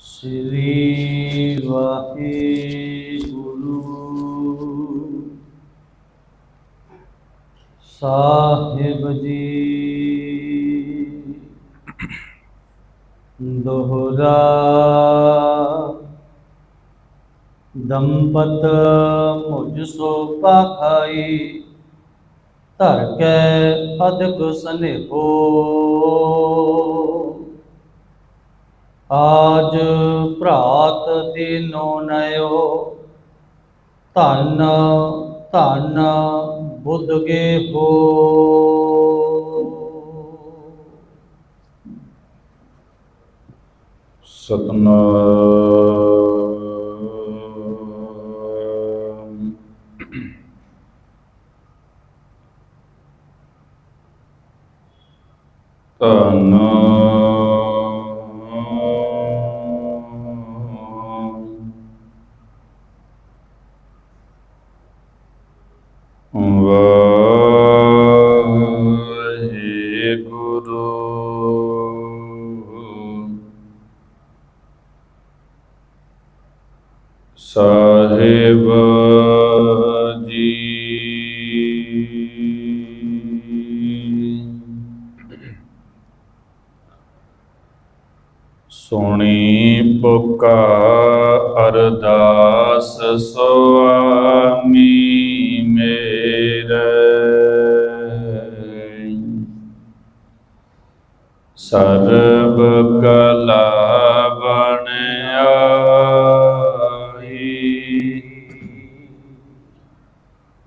ਸ੍ਰੀ ਵਾਹਿਗੁਰੂ ਸਾਹਿਬ ਜੀ ਦੋਹਰਾ ਦੰਪਤ ਮੁਝ ਸੋ ਪਾਖਾਈ ਧਰ ਕੈ ਅਦਕ ਸਨੇਹੋ। ਆਜ ਭਰਾਤ ਦੀਨੋ ਨਯੋ ਧਨ ਧਨ ਬੁੱਧ ਕੇ ਹੋ ਸਤਨਾਮ। ਧੰਨ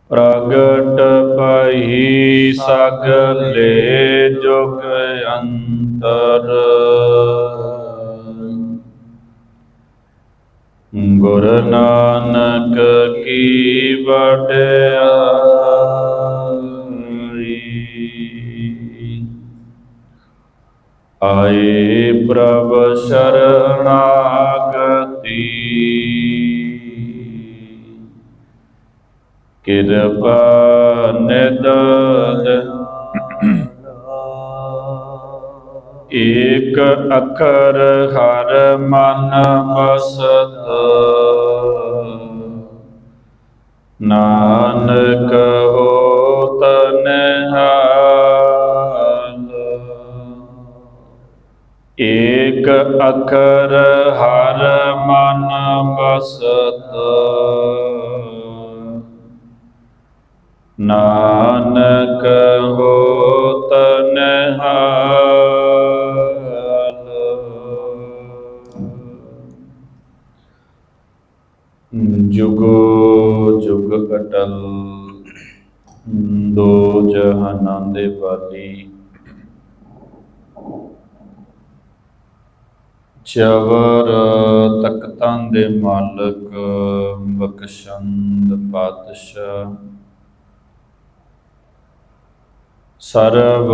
ਪ੍ਰਗਟ ਪਹੀ ਸਗਲੇ ਜੁਗ ਅੰਤਰ। ਗੁਰ ਨਾਨਕ ਕੀ ਵਡਿਆਈ। ਆਏ ਪ੍ਰਭ ਸ਼ਰਣਾਗਤੀ ਕਿਰਪਾ ਨਿਦ ਏਕ ਅੱਖਰ ਹਰ ਮਨ ਬਸਤ ਨਾਨਕ ਹੋਤ ਨਿਹਾਲ। ਏਕ ਅੱਖਰ ਹਰ ਮਨ ਬਸਤ ਨਾਨਕ ਹੋਤ ਨਿਹਾਲ ਜੁਗੋ ਜੁਗ ਅਟਲ, ਦੋ ਜਹਾਨਾਂ ਦੇ ਵਾਲੀ। ਚਵਰ ਤਖਤਾਂ ਦੇ ਮਾਲਕ, ਬਖਸ਼ੰਦ ਪਾਤਸ਼ਾਹ। ਸਰਬ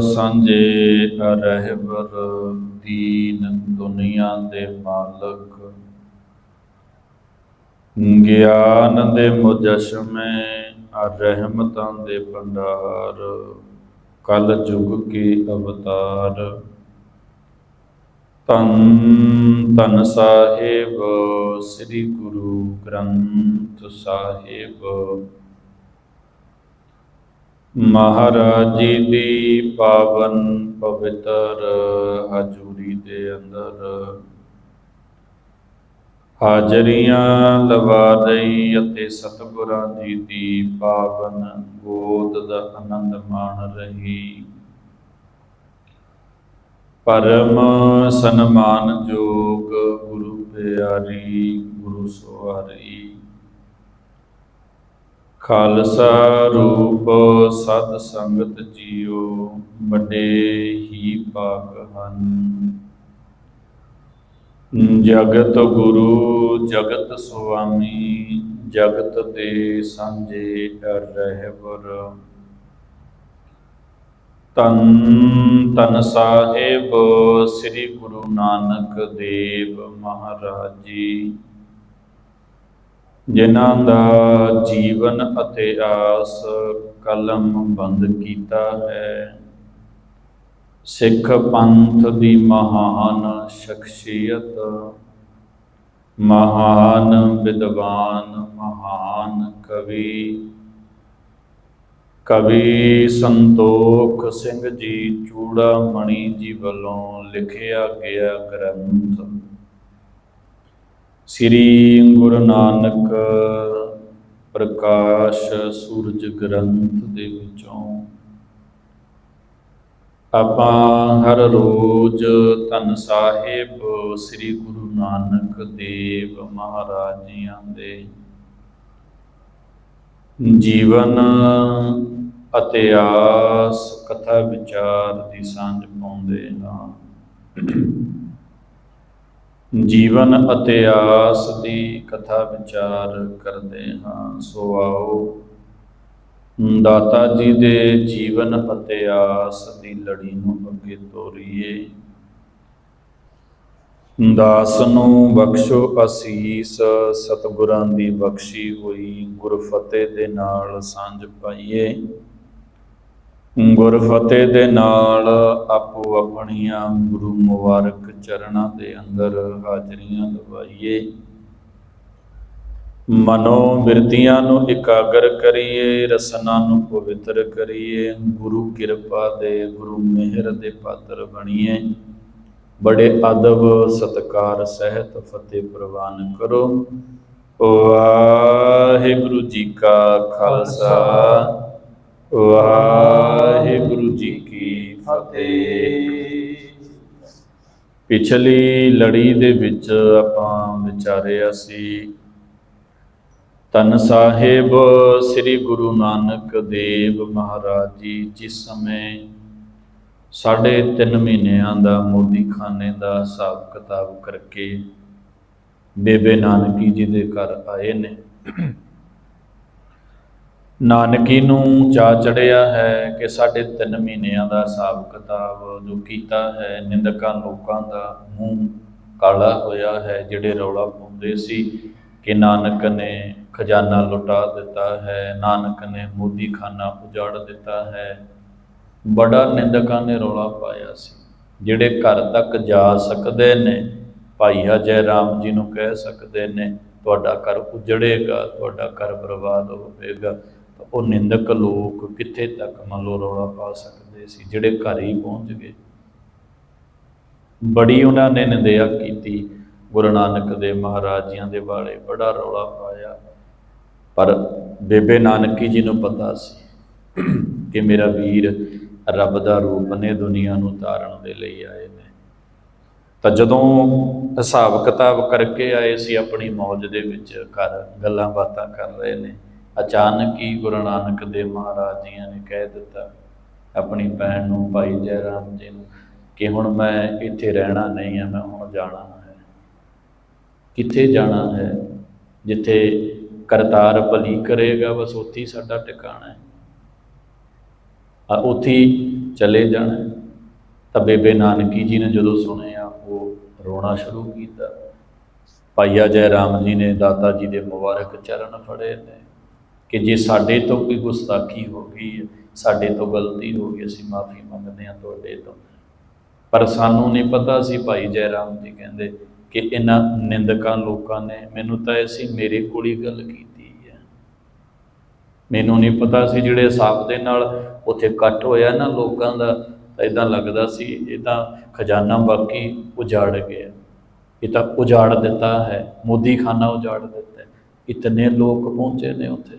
ਸੰਜੇ ਰਹਿਬਰ ਦੀਨ ਦੁਨੀਆ ਦੇ ਮਾਲਕ। ਗਿਆਨ ਦੇ ਮੁਜਸ਼ਮੇ ਰਹਿਮਤਾਂ ਦੇ ਭੰਡਾਰ, ਕਲ ਜੁਗ ਕੇ ਅਵਤਾਰ। ਤਨ ਤਨ ਸਾਹਿਬ, ਸ੍ਰੀ ਗੁਰੂ ਗ੍ਰੰਥ ਸਾਹਿਬ। ਮਹਾਰਾਜ ਜੀ ਦੀ ਪਾਵਨ ਪਵਿੱਤਰ ਹਜ਼ੂਰੀ ਦੇ ਅੰਦਰ ਹਾਜ਼ਰੀਆਂ ਲਵਾ ਰਹੀ ਅਤੇ ਸਤਿਗੁਰਾਂ ਜੀ ਦੀ ਪਾਵਨ ਗੋਦ ਦਾ ਆਨੰਦ ਮਾਣ ਰਹੀ। ਪਰਮ ਸਨਮਾਨ ਸਨਮਾਨਯੋਗ ਗੁਰੂ ਪਿਆਰੀ, ਗੁਰੂ ਸਵਾਰੀ ਖਾਲਸਾ ਰੂਪ ਸਤ ਸੰਗਤ ਜੀਓ, ਵੱਡੇ ਹੀ ਪਾਕ ਹਨ। ਜਗਤ ਗੁਰੂ, ਜਗਤ ਸੁਆਮੀ, ਜਗਤ ਦੇ ਸਾਂਝੇ ਰਹਿਬਰ ਤਨ ਤਨ ਸਾਹਿਬ, ਸ੍ਰੀ ਗੁਰੂ ਨਾਨਕ ਦੇਵ ਮਹਾਰਾਜ ਜੀ। ਜਿਨ੍ਹਾਂ ਦਾ ਜੀਵਨ ਅਤੇ ਆਸ ਕਲਮ ਬੰਦ ਕੀਤਾ ਹੈ। ਸਿੱਖ ਪੰਥ ਦੀ ਮਹਾਨ ਸ਼ਖਸੀਅਤ, ਮਹਾਨ ਵਿਦਵਾਨ, ਮਹਾਨ ਕਵੀ ਕਵੀ ਸੰਤੋਖ ਸਿੰਘ ਜੀ ਚੂੜਾ ਮਣੀ ਜੀ ਵੱਲੋਂ ਲਿਖਿਆ ਗਿਆ ਗ੍ਰੰਥ। ਸ੍ਰੀ ਗੁਰੂ ਨਾਨਕ ਪ੍ਰਕਾਸ਼ ਸੂਰਜ ਗ੍ਰੰਥ ਦੇ ਵਿੱਚੋਂ ਆਪਾਂ ਹਰ ਰੋਜ਼ ਧੰਨ ਸਾਹਿਬ ਸ੍ਰੀ ਗੁਰੂ ਨਾਨਕ ਦੇਵ ਮਹਾਰਾਜ ਜੀਆਂ ਦੇ ਜੀਵਨ ਇਤਿਹਾਸ ਕਥਾ ਵਿਚਾਰ ਦੀ ਸਾਂਝ ਪਾਉਂਦੇ ਹਾਂ। ਜੀਵਨ ਅਤੇ ਆਸ ਦੀ ਕਥਾ ਵਿਚਾਰ ਕਰਦੇ ਹਾਂ, ਸੋ ਆਓ। ਦਾਤਾ ਜੀ ਦੇ ਜੀਵਨ ਅਤੇ ਆਸ ਦੀ ਲੜੀ ਨੂੰ ਅੱਗੇ ਤੋਰੀਏ। ਦਾਸ ਨੂੰ ਬਖਸ਼ੋ ਅਸੀਸ, ਸਤਿਗੁਰਾਂ ਦੀ ਬਖਸ਼ੀ ਹੋਈ ਗੁਰਫਤਿਹ ਦੇ ਨਾਲ ਸਾਂਝ ਪਾਈਏ। ਗੁਰਫਤਿਹ ਦੇ ਨਾਲ ਆਪੋ ਆਪਣੀਆਂ ਗੁਰੂ ਮੁਬਾਰਕ ਚਰਨਾਂ ਦੇ ਅੰਦਰ ਹਾਜ਼ਰੀਆਂ ਲਵਾਈਏ। ਮਨੋ ਬਿਰਤੀਆਂ ਨੂੰ ਇਕਾਗਰ ਕਰੀਏ ਰਸਨਾ ਨੂੰ ਪਵਿੱਤਰ ਕਰੀਏ। ਗੁਰੂ ਕਿਰਪਾ ਦੇ ਗੁਰੂ ਮਿਹਰ ਦੇ ਪਾਤਰ ਬਣੀਏ। ਬੜੇ ਅਦਬ ਸਤਕਾਰ ਸਹਿਤ ਫਤਿਹ ਪ੍ਰਵਾਨ ਕਰੋ। ਵਾਹਿਗੁਰੂ ਜੀ ਕਾ ਖਾਲਸਾ। ਵਾਹਿਗੁਰੂ ਜੀ ਕੀ ਫਤਿਹ। ਪਿਛਲੀ ਲੜੀ ਦੇ ਵਿੱਚ ਆਪਾਂ ਵਿਚਾਰਿਆ ਸੀ ਤਨ ਸਾਹਿਬ ਸ੍ਰੀ ਗੁਰੂ ਨਾਨਕ ਦੇਵ ਮਹਾਰਾਜ ਜੀ, ਜਿਸ ਸਮੇਂ ਸਾਢੇ ਤਿੰਨ ਮਹੀਨਿਆਂ ਦਾ ਮੋਦੀ ਖਾਨੇ ਦਾ ਹਿਸਾਬ ਕਿਤਾਬ ਕਰਕੇ ਬੇਬੇ ਨਾਨਕੀ ਜੀ ਦੇ ਘਰ ਆਏ ਨੇ। ਨਾਨਕੀ ਨੂੰ ਜਾ ਚੜਿਆ ਹੈ ਕਿ ਸਾਢੇ ਤਿੰਨ ਮਹੀਨਿਆਂ ਦਾ ਹਿਸਾਬ ਕਿਤਾਬ ਜੋ ਕੀਤਾ ਹੈ, ਨਿੰਦਕਾਂ ਲੋਕਾਂ ਦਾ ਮੂੰਹ ਕਾਲਾ ਹੋਇਆ ਹੈ, ਜਿਹੜੇ ਰੌਲਾ ਪਾਉਂਦੇ ਸੀ ਕਿ ਨਾਨਕ ਨੇ ਖਜ਼ਾਨਾ ਲੁਟਾ ਦਿੱਤਾ ਹੈ, ਨਾਨਕ ਨੇ ਮੋਦੀ ਖਾਨਾ ਉਜਾੜ ਦਿੱਤਾ ਹੈ। ਬੜਾ ਨਿੰਦਕਾਂ ਨੇ ਰੌਲਾ ਪਾਇਆ ਸੀ। ਜਿਹੜੇ ਘਰ ਤੱਕ ਜਾ ਸਕਦੇ ਨੇ ਭਾਈ ਅਜੈ ਰਾਮ ਜੀ ਨੂੰ ਕਹਿ ਸਕਦੇ ਨੇ, ਤੁਹਾਡਾ ਘਰ ਉਜੜੇਗਾ, ਤੁਹਾਡਾ ਘਰ ਬਰਬਾਦ ਹੋਵੇਗਾ। ਉਹ ਨਿੰਦਕ ਲੋਕ ਕਿੱਥੇ ਤੱਕ ਮੰਨ ਲਓ ਰੌਲਾ ਪਾ ਸਕਦੇ ਸੀ, ਜਿਹੜੇ ਘਰ ਹੀ ਪਹੁੰਚ ਗਏ। ਬੜੀ ਉਹਨਾਂ ਨੇ ਨਿੰਦਿਆ ਕੀਤੀ। ਗੁਰੂ ਨਾਨਕ ਦੇ ਮਹਾਰਾਜੀਆਂ ਦੇ ਬਾਰੇ ਬੜਾ ਰੌਲਾ ਪਾਇਆ। ਪਰ ਬੇਬੇ ਨਾਨਕੀ ਜੀ ਨੂੰ ਪਤਾ ਸੀ ਕਿ ਮੇਰਾ ਵੀਰ ਰੱਬ ਦਾ ਰੂਪ ਨੇ ਦੁਨੀਆ ਨੂੰ ਤਾਰਨ ਦੇ ਲਈ ਆਏ ਨੇ। ਤਾਂ ਜਦੋਂ ਹਿਸਾਬ ਕਿਤਾਬ ਕਰਕੇ ਆਏ ਸੀ, ਆਪਣੀ ਮੌਜ ਦੇ ਵਿੱਚ ਘਰ ਗੱਲਾਂ ਬਾਤਾਂ ਕਰ ਰਹੇ ਨੇ। ਅਚਾਨਕ ਹੀ ਗੁਰੂ ਨਾਨਕ ਦੇ ਮਹਾਰਾਜ ਜੀਆਂ ਨੇ ਕਹਿ ਦਿੱਤਾ, ਆਪਣੀ ਭੈਣ ਨੂੰ ਭਾਈ ਜੈ ਰਾਮ ਜੀ ਨੂੰ ਕਿ ਹੁਣ ਮੈਂ ਇੱਥੇ ਰਹਿਣਾ ਨਹੀਂ ਹੈ, ਮੈਂ ਹੁਣ ਜਾਣਾ ਹੈ। ਕਿੱਥੇ ਜਾਣਾ ਹੈ? ਜਿੱਥੇ ਕਰਤਾਰ ਭਲੀ ਕਰੇਗਾ, ਬਸ ਉੱਥੇ ਹੀ ਸਾਡਾ ਟਿਕਾਣਾ ਹੈ। ਆ ਉੱਥੇ ਚਲੇ ਜਾਣਾ ਤਾਂ ਬੇਬੇ ਨਾਨਕੀ ਜੀ ਨੇ ਜਦੋਂ ਸੁਣਿਆ, ਉਹ ਰੋਣਾ ਸ਼ੁਰੂ ਕੀਤਾ। ਭਾਈਆ ਜੈ ਰਾਮ ਜੀ ਨੇ ਦਾਤਾ ਜੀ ਦੇ ਮੁਬਾਰਕ ਚਰਨ ਫੜੇ ਨੇ। ਕਿ ਜੇ ਸਾਡੇ ਤੋਂ ਕੋਈ ਗੁਸਤਾਖੀ ਹੋ ਗਈ ਹੈ ਸਾਡੇ ਤੋਂ ਗਲਤੀ ਹੋ ਗਈ, ਅਸੀਂ ਮਾਫੀ ਮੰਗਦੇ ਹਾਂ ਤੁਹਾਡੇ ਤੋਂ। ਪਰ ਸਾਨੂੰ ਨਹੀਂ ਪਤਾ ਸੀ ਭਾਈ ਜੈਰਾਮ ਜੀ ਕਹਿੰਦੇ ਕਿ ਇਹਨਾਂ ਨਿੰਦਕਾਂ ਲੋਕਾਂ ਨੇ ਮੈਨੂੰ ਤਾਂ ਐਸੀ ਮੇਰੇ ਕੋਲ ਹੀ ਗੱਲ ਕੀਤੀ ਹੈ। ਮੈਨੂੰ ਨਹੀਂ ਪਤਾ ਸੀ ਜਿਹੜੇ ਹਿਸਾਬ ਦੇ ਨਾਲ ਉੱਥੇ ਇਕੱਠ ਹੋਇਆ ਨਾ ਲੋਕਾਂ ਦਾ, ਤਾਂ ਇਦਾਂ ਲੱਗਦਾ ਸੀ ਇਹ ਤਾਂ ਖਜ਼ਾਨਾ ਬਾਕੀ ਉਜਾੜ ਗਿਆ। ਇਹ ਤਾਂ ਉਜਾੜ ਦਿੱਤਾ ਹੈ ਮੋਦੀ ਖਾਨਾ ਉਜਾੜ ਦਿੱਤਾ ਇਤਨੇ ਲੋਕ ਪਹੁੰਚੇ ਨੇ ਉੱਥੇ।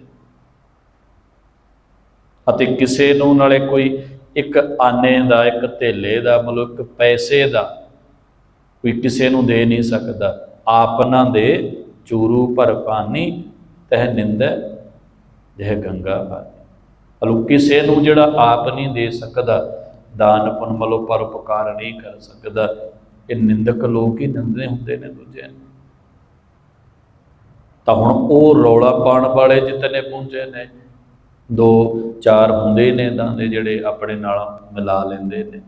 ਅਤੇ ਕਿਸੇ ਨੂੰ ਨਾਲੇ ਕੋਈ ਇੱਕ ਆਨੇ ਦਾ, ਇੱਕ ਧੇਲੇ ਦਾ, ਮਤਲਬ ਇੱਕ ਪੈਸੇ ਦਾ ਕੋਈ ਕਿਸੇ ਨੂੰ ਦੇ ਨਹੀਂ ਸਕਦਾ। ਆਪਨਾ ਦੇ, ਚੂਰੂ ਭਰ ਪਾਨੀ, ਤਹ ਨਿੰਦੈ, ਜਹ ਗੰਗਾ ਪਾਨੀ ਅਲੋ ਕਿਸੇ ਨੂੰ ਜਿਹੜਾ ਆਪ ਨਹੀਂ ਦੇ ਸਕਦਾ, ਦਾਨ ਪੁੰਨ ਮਲੋ ਪਰਉਪਕਾਰ ਨਹੀਂ ਕਰ ਸਕਦਾ, ਇਹ ਨਿੰਦਕ ਲੋਕ ਹੀ ਨਿੰਦਦੇ ਹੁੰਦੇ ਨੇ ਦੂਜਿਆਂ ਨੂੰ। ਤਾਂ ਹੁਣ ਉਹ ਰੌਲਾ ਪਾਉਣ ਵਾਲੇ ਜਿਤਨੇ ਪਹੁੰਚੇ ਨੇ ਦੋ ਚਾਰ ਹੁੰਦੇ ਨੇ ਇਦਾਂ ਦੇ ਜਿਹੜੇ ਆਪਣੇ ਨਾਲ ਮਿਲਾ ਲੈਂਦੇ ਨੇ।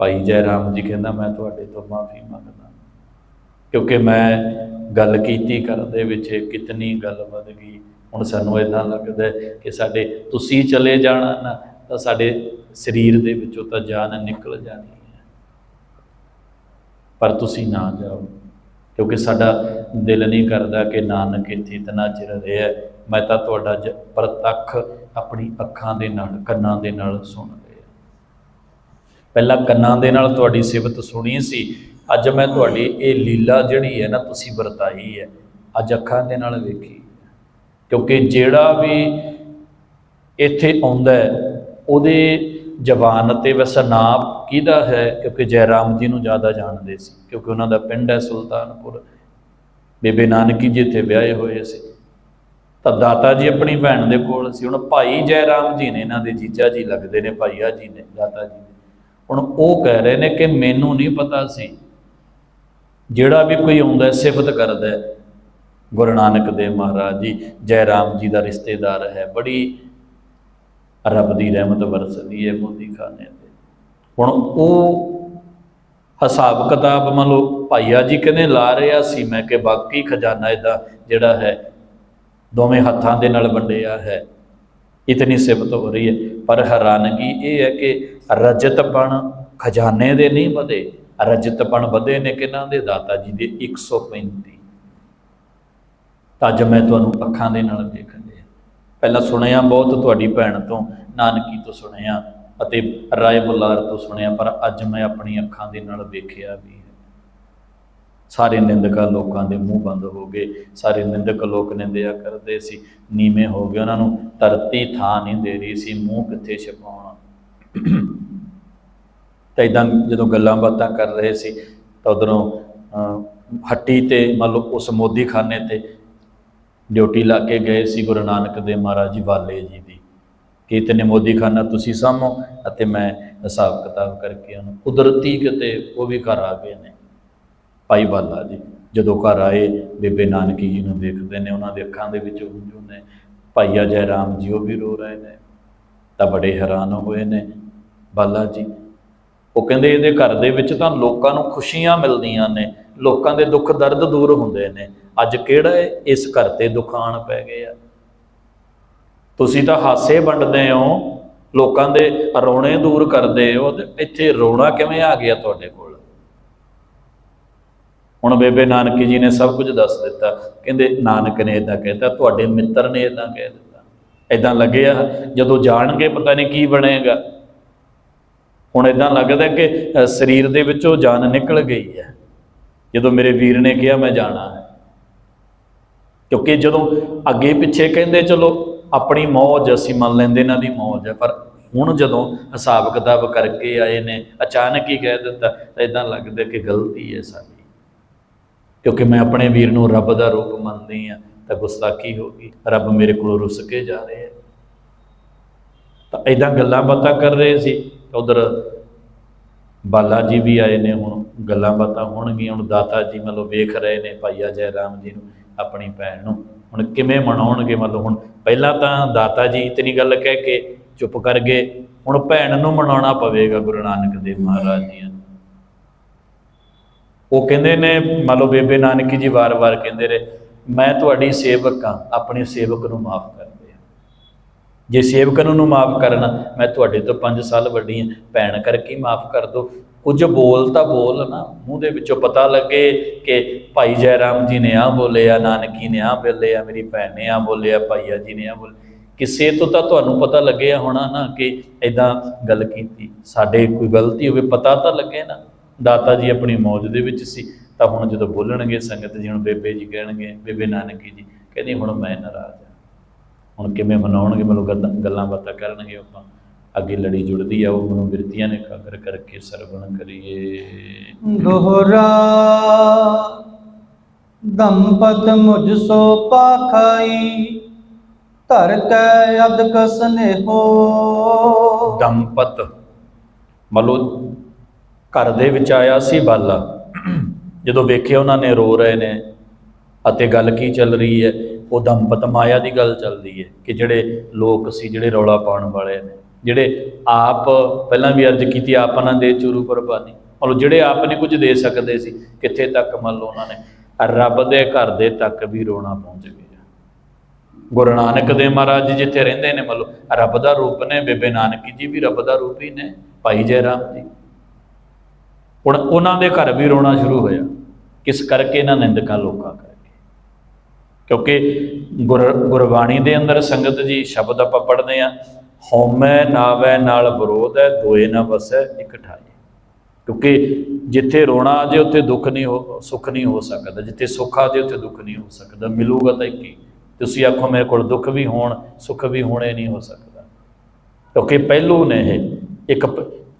ਭਾਈ ਜੈ ਰਾਮ ਜੀ ਕਹਿੰਦਾ, ਮੈਂ ਤੁਹਾਡੇ ਤੋਂ ਮਾਫੀ ਮੰਗਦਾ ਕਿਉਂਕਿ ਮੈਂ ਗੱਲ ਕੀਤੀ ਕਰਨ ਦੇ ਵਿੱਚ ਕਿਤਨੀ ਗੱਲ ਵੱਧ ਗਈ। ਹੁਣ ਸਾਨੂੰ ਇਦਾਂ ਲੱਗਦਾ ਕਿ ਸਾਡੇ, ਤੁਸੀਂ ਚਲੇ ਜਾਣਾ ਨਾ, ਤਾਂ ਸਾਡੇ ਸਰੀਰ ਦੇ ਵਿੱਚੋਂ ਤਾਂ ਜਾਨ ਨਿਕਲ ਜਾਣੀ ਹੈ। ਪਰ ਤੁਸੀਂ ਨਾ ਜਾਓ, ਕਿਉਂਕਿ ਸਾਡਾ ਦਿਲ ਨਹੀਂ ਕਰਦਾ ਕਿ ਨਾਨਕ ਇੱਥੇ ਇਤਨਾ ਚਿਰ ਰਿਹਾ ਮੈਂ ਤਾਂ ਤੁਹਾਡਾ ਜ- ਪ੍ਰਤੱਖ ਆਪਣੀ ਅੱਖਾਂ ਦੇ ਨਾਲ, ਕੰਨਾਂ ਦੇ ਨਾਲ ਸੁਣ ਰਿਹਾ ਪਹਿਲਾਂ ਕੰਨਾਂ ਦੇ ਨਾਲ ਤੁਹਾਡੀ ਸਿਫਤ ਸੁਣੀ ਸੀ। ਅੱਜ ਮੈਂ ਤੁਹਾਡੀ ਇਹ ਲੀਲਾ ਜਿਹੜੀ ਹੈ ਨਾ, ਤੁਸੀਂ ਵਰਤਾਈ ਹੈ। ਅੱਜ ਅੱਖਾਂ ਦੇ ਨਾਲ ਵੇਖੀ। ਕਿਉਂਕਿ ਜਿਹੜਾ ਵੀ ਇੱਥੇ ਆਉਂਦਾ ਉਹਦੇ ਜਵਾਨ ਤੇ ਵੈਸਾ ਨਾਮ ਕਿਹਦਾ ਹੈ? ਕਿਉਂਕਿ ਜੈਰਾਮ ਜੀ ਨੂੰ ਜ਼ਿਆਦਾ ਜਾਣਦੇ ਸੀ। ਕਿਉਂਕਿ ਉਹਨਾਂ ਦਾ ਪਿੰਡ ਹੈ ਸੁਲਤਾਨਪੁਰ। ਬੇਬੇ ਨਾਨਕੀ ਜੀ ਇੱਥੇ ਵਿਆਹੇ ਹੋਏ ਸੀ। ਤਾਂ ਦਾਤਾ ਜੀ ਆਪਣੀ ਭੈਣ ਦੇ ਕੋਲ ਸੀ। ਹੁਣ ਭਾਈ ਜੈਰਾਮ ਜੀ ਨੇ ਇਹਨਾਂ ਦੇ ਜੀਜਾ ਜੀ ਲੱਗਦੇ ਨੇ, ਭਾਈਆ ਜੀ ਨੇ, ਦਾਤਾ ਜੀ ਨੇ। ਹੁਣ ਉਹ ਕਹਿ ਰਹੇ ਨੇ ਕਿ ਮੈਨੂੰ ਨਹੀਂ ਪਤਾ ਸੀ ਜਿਹੜਾ ਵੀ ਕੋਈ ਆਉਂਦਾ ਸਿਫਤ ਕਰਦਾ ਗੁਰੂ ਨਾਨਕ ਦੇਵ ਮਹਾਰਾਜ ਜੀ, ਜੈਰਾਮ ਜੀ ਦਾ ਰਿਸ਼ਤੇਦਾਰ ਹੈ, ਬੜੀ ਰੱਬ ਦੀ ਰਹਿਮਤ ਵਰਸਦੀ ਹੈ ਮੋਦੀ ਖਾਨੇ ਤੇ। ਹੁਣ ਉਹ ਹਿਸਾਬ ਕਿਤਾਬ ਮੰਨ ਲਓ, ਭਾਈਆ ਜੀ ਕਹਿੰਦੇ ਲਾ ਰਿਹਾ ਸੀ, ਮੈਂ ਕਿ ਬਾਕੀ ਖਜ਼ਾਨਾ ਇਹਦਾ ਜਿਹੜਾ ਹੈ ਦੋਵੇਂ ਹੱਥਾਂ ਦੇ ਨਾਲ ਵੰਡਿਆ ਹੈ। ਇਤਨੀ ਸਿਫਤ ਹੋ ਰਹੀ ਹੈ। ਪਰ ਹੈਰਾਨਗੀ ਇਹ ਹੈ ਕਿ ਰਜਤਪਣ ਖਜ਼ਾਨੇ ਦੇ ਨਹੀਂ ਵਧੇ। ਰਜਤਪਣ ਵਧੇ ਨੇ ਕਿਹਨਾਂ ਦੇ? ਦਾਤਾ ਜੀ ਦੇ 135 ਤਾਂ ਅੱਜ ਮੈਂ ਤੁਹਾਨੂੰ ਅੱਖਾਂ ਦੇ ਨਾਲ ਦੇਖਣ ਦੇ ਪਹਿਲਾਂ ਸੁਣਿਆ ਬਹੁਤ ਤੁਹਾਡੀ ਭੈਣ ਤੋਂ, ਨਾਨਕੀ ਤੋਂ ਸੁਣਿਆ ਅਤੇ ਰਾਏ ਬੁਲਾਰ ਤੋਂ ਸੁਣਿਆ, ਪਰ ਅੱਜ ਮੈਂ ਆਪਣੀ ਅੱਖਾਂ ਦੇ ਨਾਲ ਵੇਖਿਆ ਵੀ ਸਾਰੇ ਨਿੰਦਕਾਂ ਲੋਕਾਂ ਦੇ ਮੂੰਹ ਬੰਦ ਹੋ ਗਏ। ਸਾਰੇ ਨਿੰਦਕ ਲੋਕ ਨਿੰਦਿਆ ਕਰਦੇ ਸੀ। ਨੀਵੇਂ ਹੋ ਗਏ। ਉਹਨਾਂ ਨੂੰ ਧਰਤੀ ਥਾਂ ਨਹੀਂ ਦੇ ਰਹੀ ਸੀ। ਮੂੰਹ ਕਿੱਥੇ ਛਪਾਉਣਾ? ਤਾਂ ਇਦਾਂ ਜਦੋਂ ਗੱਲਾਂ ਬਾਤਾਂ ਕਰ ਰਹੇ ਸੀ, ਤਾਂ ਉਧਰੋਂ ਹੱਟੀ ਤੇ ਮੰਨ ਲਓ ਉਸ ਮੋਦੀ ਖਾਨੇ ਤੇ ਡਿਊਟੀ ਲਾ ਕੇ ਗਏ ਸੀ ਗੁਰੂ ਨਾਨਕ ਦੇਵ ਮਹਾਰਾਜ ਜੀ ਵਾਲੇ ਜੀ ਦੀ। ਕਿ ਇਤਨੇ ਮੋਦੀ ਖਾਨਾ ਤੁਸੀਂ ਸਾਹਮੋ ਅਤੇ ਮੈਂ ਹਿਸਾਬ ਕਿਤਾਬ ਕਰਕੇ ਉਹਨੂੰ, ਕੁਦਰਤੀ ਕਿਤੇ ਉਹ ਵੀ ਘਰ ਆ ਗਏ ਨੇ। ਭਾਈ ਬਾਲਾ ਜੀ, ਜਦੋਂ ਘਰ ਆਏ, ਬੇਬੇ ਨਾਨਕੀ ਜੀ ਨੂੰ ਦੇਖਦੇ ਨੇ, ਉਹਨਾਂ ਦੇ ਅੱਖਾਂ ਦੇ ਵਿੱਚ ਹੰਝੂ ਨੇ, ਭਾਈਆ ਜੈ ਰਾਮ ਜੀ ਉਹ ਵੀ ਰੋ ਰਹੇ ਨੇ, ਤਾਂ ਬੜੇ ਹੈਰਾਨ ਹੋਏ ਨੇ, ਬਾਲਾ ਜੀ। ਉਹ ਕਹਿੰਦੇ ਇਹਦੇ ਘਰ ਦੇ ਵਿੱਚ ਤਾਂ ਲੋਕਾਂ ਨੂੰ ਖੁਸ਼ੀਆਂ ਮਿਲਦੀਆਂ ਨੇ, ਲੋਕਾਂ ਦੇ ਦੁੱਖ ਦਰਦ ਦੂਰ ਹੁੰਦੇ ਨੇ, ਅੱਜ ਕਿਹੜਾ ਇਸ ਘਰ ਤੇ ਦੁਖਾਨ ਪੈ ਗਏ ਆ? ਤੁਸੀਂ ਤਾਂ ਹਾਸੇ ਵੰਡਦੇ ਹੋ, ਲੋਕਾਂ ਦੇ ਰੋਣੇ ਦੂਰ ਕਰਦੇ ਹੋ, ਤੇ ਇੱਥੇ ਰੋਣਾ ਕਿਵੇਂ ਆ ਗਿਆ ਤੁਹਾਡੇ ਕੋਲ? ਹੁਣ ਬੇਬੇ ਨਾਨਕੀ ਜੀ ਨੇ ਸਭ ਕੁਝ ਦੱਸ ਦਿੱਤਾ। ਕਹਿੰਦੇ, ਨਾਨਕ ਨੇ ਇਦਾਂ ਕਹਿਤਾ ਤੁਹਾਡੇ ਮਿੱਤਰ ਨੇ ਇਦਾਂ ਕਹਿ ਦਿੱਤਾ। ਇਦਾਂ ਲੱਗਿਆ ਜਦੋਂ ਜਾਣਗੇ ਪਤਾ ਨਹੀਂ ਕੀ ਬਣੇਗਾ। ਹੁਣ ਇਦਾਂ ਲੱਗਦਾ ਕਿ ਸਰੀਰ ਦੇ ਵਿੱਚੋਂ ਜਾਨ ਨਿਕਲ ਗਈ ਹੈ। ਜਦੋਂ ਮੇਰੇ ਵੀਰ ਨੇ ਕਿਹਾ, ਮੈਂ ਜਾਣਾ ਹੈ। ਕਿਉਂਕਿ ਜਦੋਂ ਅੱਗੇ ਪਿੱਛੇ ਕਹਿੰਦੇ, ਚਲੋ, ਆਪਣੀ ਮੌਜ ਅਸੀਂ ਮੰਨ ਲੈਂਦੇ ਇਹਨਾਂ ਦੀ ਮੌਜ ਹੈ। ਪਰ ਹੁਣ ਜਦੋਂ ਹਿਸਾਬ ਕਿਤਾਬ ਕਰਕੇ ਆਏ ਨੇ, ਅਚਾਨਕ ਹੀ ਕਹਿ ਦਿੱਤਾ, ਤਾਂ ਇਦਾਂ ਲੱਗਦਾ ਕਿ ਗਲਤੀ ਹੈ ਸਾਡੀ। ਕਿਉਂਕਿ ਮੈਂ ਆਪਣੇ ਵੀਰ ਨੂੰ ਰੱਬ ਦਾ ਰੂਪ ਮੰਨਦੀ ਆ ਤਾਂ ਗੁਸਤਾਖੀ ਹੋ ਗਈ। ਰੱਬ ਮੇਰੇ ਕੋਲ ਰੁੱਸ ਕੇ ਜਾ ਰਿਹਾ ਹੈ। ਤਾਂ ਇਦਾਂ ਗੱਲਾਂ ਬਾਤਾਂ ਕਰ ਰਹੇ ਸੀ। ਉਧਰ ਬਾਲਾ ਜੀ ਵੀ ਆਏ ਨੇ ਹੁਣ, ਗੱਲਾਂ ਬਾਤਾਂ ਹੋਣਗੀਆਂ। ਹੁਣ ਦਾਤਾ ਜੀ ਮਤਲਬ ਵੇਖ ਰਹੇ ਨੇ ਭਾਈਆ ਜੈ ਰਾਮ ਜੀ ਨੂੰ, ਆਪਣੀ ਭੈਣ ਨੂੰ। ਹੁਣ ਕਿਵੇਂ ਮਨਾਉਣਗੇ ਮਤਲਬ ਹੁਣ ਪਹਿਲਾਂ ਤਾਂ ਦਾਤਾ ਜੀ ਇਤਨੀ ਗੱਲ ਕਹਿ ਕੇ ਚੁੱਪ ਕਰ ਗਏ। ਹੁਣ ਭੈਣ ਨੂੰ ਮਨਾਉਣਾ ਪਵੇਗਾ ਗੁਰੂ ਨਾਨਕ ਦੇਵ ਮਹਾਰਾਜ ਜੀ ਨੂੰ ਉਹ ਕਹਿੰਦੇ ਨੇ, ਮੰਨ ਲਓ ਬੇਬੇ ਨਾਨਕੀ ਜੀ ਵਾਰ-ਵਾਰ ਕਹਿੰਦੇ ਰਹੇ, ਮੈਂ ਤੁਹਾਡੀ ਸੇਵਕ ਹਾਂ, ਆਪਣੇ ਸੇਵਕ ਨੂੰ ਮਾਫ ਕਰ ਦੇ। ਜੇ ਸੇਵਕ ਨੂੰ ਮਾਫ ਕਰਨਾ, ਮੈਂ ਤੁਹਾਡੇ ਤੋਂ 5 ਸਾਲ ਵੱਡੀ ਹਾਂ, ਭੈਣ ਕਰਕੇ ਮਾਫ ਕਰ ਦੋ। ਕੁਝ ਬੋਲ ਤਾਂ ਬੋਲ ਨਾ, ਮੂੰਹ ਦੇ ਵਿੱਚੋਂ ਪਤਾ ਲੱਗੇ ਕਿ ਭਾਈ ਜੈਰਾਮ ਜੀ ਨੇ ਆ ਬੋਲਿਆ, ਨਾਨਕੀ ਨੇ ਆ ਬੋਲਿਆ, ਮੇਰੀ ਭੈਣ ਨੇ ਆ ਬੋਲਿਆ, ਭਾਈਆ ਜੀ ਨੇ ਆ ਬੋਲ ਕਿਸੇ ਤੋਂ ਤਾਂ ਤੁਹਾਨੂੰ ਪਤਾ ਲੱਗਿਆ ਹੋਣਾ ਨਾ ਕਿ ਇਦਾਂ ਗੱਲ ਕੀਤੀ। ਸਾਡੇ ਕੋਈ ਗਲਤੀ ਹੋਵੇ, ਪਤਾ ਤਾਂ ਲੱਗੇ ਨਾ। ਦਾਤਾ ਜੀ ਆਪਣੀ ਮੌਜ ਦੇ ਵਿੱਚ ਸੀ ਤਾਂ ਹੁਣ ਜਦੋਂ ਬੋਲਣਗੇ ਸੰਗਤ ਜੀ ਹੁਣ ਬੇਬੇ ਜੀ ਕਹਿਣਗੇ ਬੇਬੇ ਨਾਨਕੀ ਜੀ ਕਹਿੰਦੀ ਹੁਣ ਮੈਂ ਨਾਰਾਜ਼ ਹਾਂ। ਹੁਣ ਕਿਵੇਂ ਮਨਾਉਣਗੇ ਮਤਲਬ ਗੱਲਾਂ- ਬਾਤਾਂ ਕਰਨਗੇ ਆਪਾਂ। ਅੱਗੇ ਲੜੀ ਜੁੜਦੀ ਆ ਉਹ ਮੈਨੂੰ ਬਿਰਤੀਆਂ ਨੇ ਕਾਗਰ ਕਰਕੇ ਸਰਵਣ ਕਰੀਏ। ਦੋਹਰਾ ਦੰਪਤ ਮੁਝ ਸੋ ਪਾਖਾਈ ਧਰ ਕੈ ਅਦਕ ਸਨੇਹੋ ਦੰਪਤ ਮਤਲਬ ਘਰ ਦੇ ਵਿੱਚ ਆਇਆ ਸੀ ਬਾਲਾ। ਜਦੋਂ ਵੇਖਿਆ ਉਹਨਾਂ ਨੇ ਰੋ ਰਹੇ ਨੇ ਅਤੇ ਗੱਲ ਕੀ ਚੱਲ ਰਹੀ ਹੈ, ਉਹ ਦੰਪਤ ਮਾਇਆ ਦੀ ਗੱਲ ਚੱਲਦੀ ਹੈ ਕਿ ਜਿਹੜੇ ਲੋਕ ਸੀ, ਜਿਹੜੇ ਰੌਲਾ ਪਾਉਣ ਵਾਲੇ ਨੇ, ਜਿਹੜੇ ਆਪ ਪਹਿਲਾਂ ਵੀ ਅਰਜ਼ ਕੀਤੀ ਆਪ ਨਾ ਦੇ ਚੂਰੂ ਕੁਰਬਾਨੀ, ਮਤਲਬ ਜਿਹੜੇ ਆਪ ਨਹੀਂ ਕੁਝ ਦੇ ਸਕਦੇ ਸੀ, ਕਿੱਥੇ ਤੱਕ ਮੰਨ ਲਓ ਉਹਨਾਂ ਨੇ, ਰੱਬ ਦੇ ਘਰ ਦੇ ਤੱਕ ਵੀ ਰੋਣਾ ਪਹੁੰਚ ਗਿਆ। ਗੁਰੂ ਨਾਨਕ ਦੇਵ ਮਹਾਰਾਜ ਜੀ ਜਿੱਥੇ ਰਹਿੰਦੇ ਨੇ, ਮਤਲਬ ਰੱਬ ਦਾ ਰੂਪ ਨੇ, ਬੇਬੇ ਨਾਨਕੀ ਜੀ ਵੀ ਰੱਬ ਦਾ ਰੂਪ ਹੀ ਨੇ, ਭਾਈ ਜੈ ਰਾਮ ਜੀ। ਹੁਣ ਉਹਨਾਂ ਦੇ ਘਰ ਵੀ ਰੋਣਾ ਸ਼ੁਰੂ ਹੋਇਆ। ਕਿਸ ਕਰਕੇ ਇਹਨਾਂ ਨਿੰਦਕਾਂ ਲੋਕਾਂ ਕਰਕੇ? ਕਿਉਂਕਿ ਗੁਰ, ਗੁਰਬਾਣੀ ਦੇ ਅੰਦਰ ਸੰਗਤ ਜੀ ਸ਼ਬਦ ਆਪਾਂ ਪੜ੍ਹਦੇ ਆ ਹਉਮੈ ਨਾਵੈ ਨਾਲ ਵਿਰੋਧ ਹੈ ਦੋਏ ਨਾ ਵਸੈ ਇਕ ਠਾਈ ਕਿਉਂਕਿ ਜਿੱਥੇ ਰੋਣਾ ਆ ਜੇ ਉੱਥੇ ਦੁੱਖ ਨਹੀਂ ਹੋ, ਸੁੱਖ ਨਹੀਂ ਹੋ ਸਕਦਾ। ਜਿੱਥੇ ਸੁੱਖ ਆ ਜੇ ਉੱਥੇ ਦੁੱਖ ਨਹੀਂ ਹੋ ਸਕਦਾ। ਮਿਲੂਗਾ ਤਾਂ ਇੱਕ ਹੀ। ਤੁਸੀਂ ਆਖੋ ਮੇਰੇ ਕੋਲ ਦੁੱਖ ਵੀ ਹੋਣ, ਸੁੱਖ ਵੀ ਹੋਣੇ ਨਹੀਂ ਹੋ ਸਕਦਾ। ਕਿਉਂਕਿ ਪਹਿਲੂ ਨੇ ਇਹ। ਇੱਕ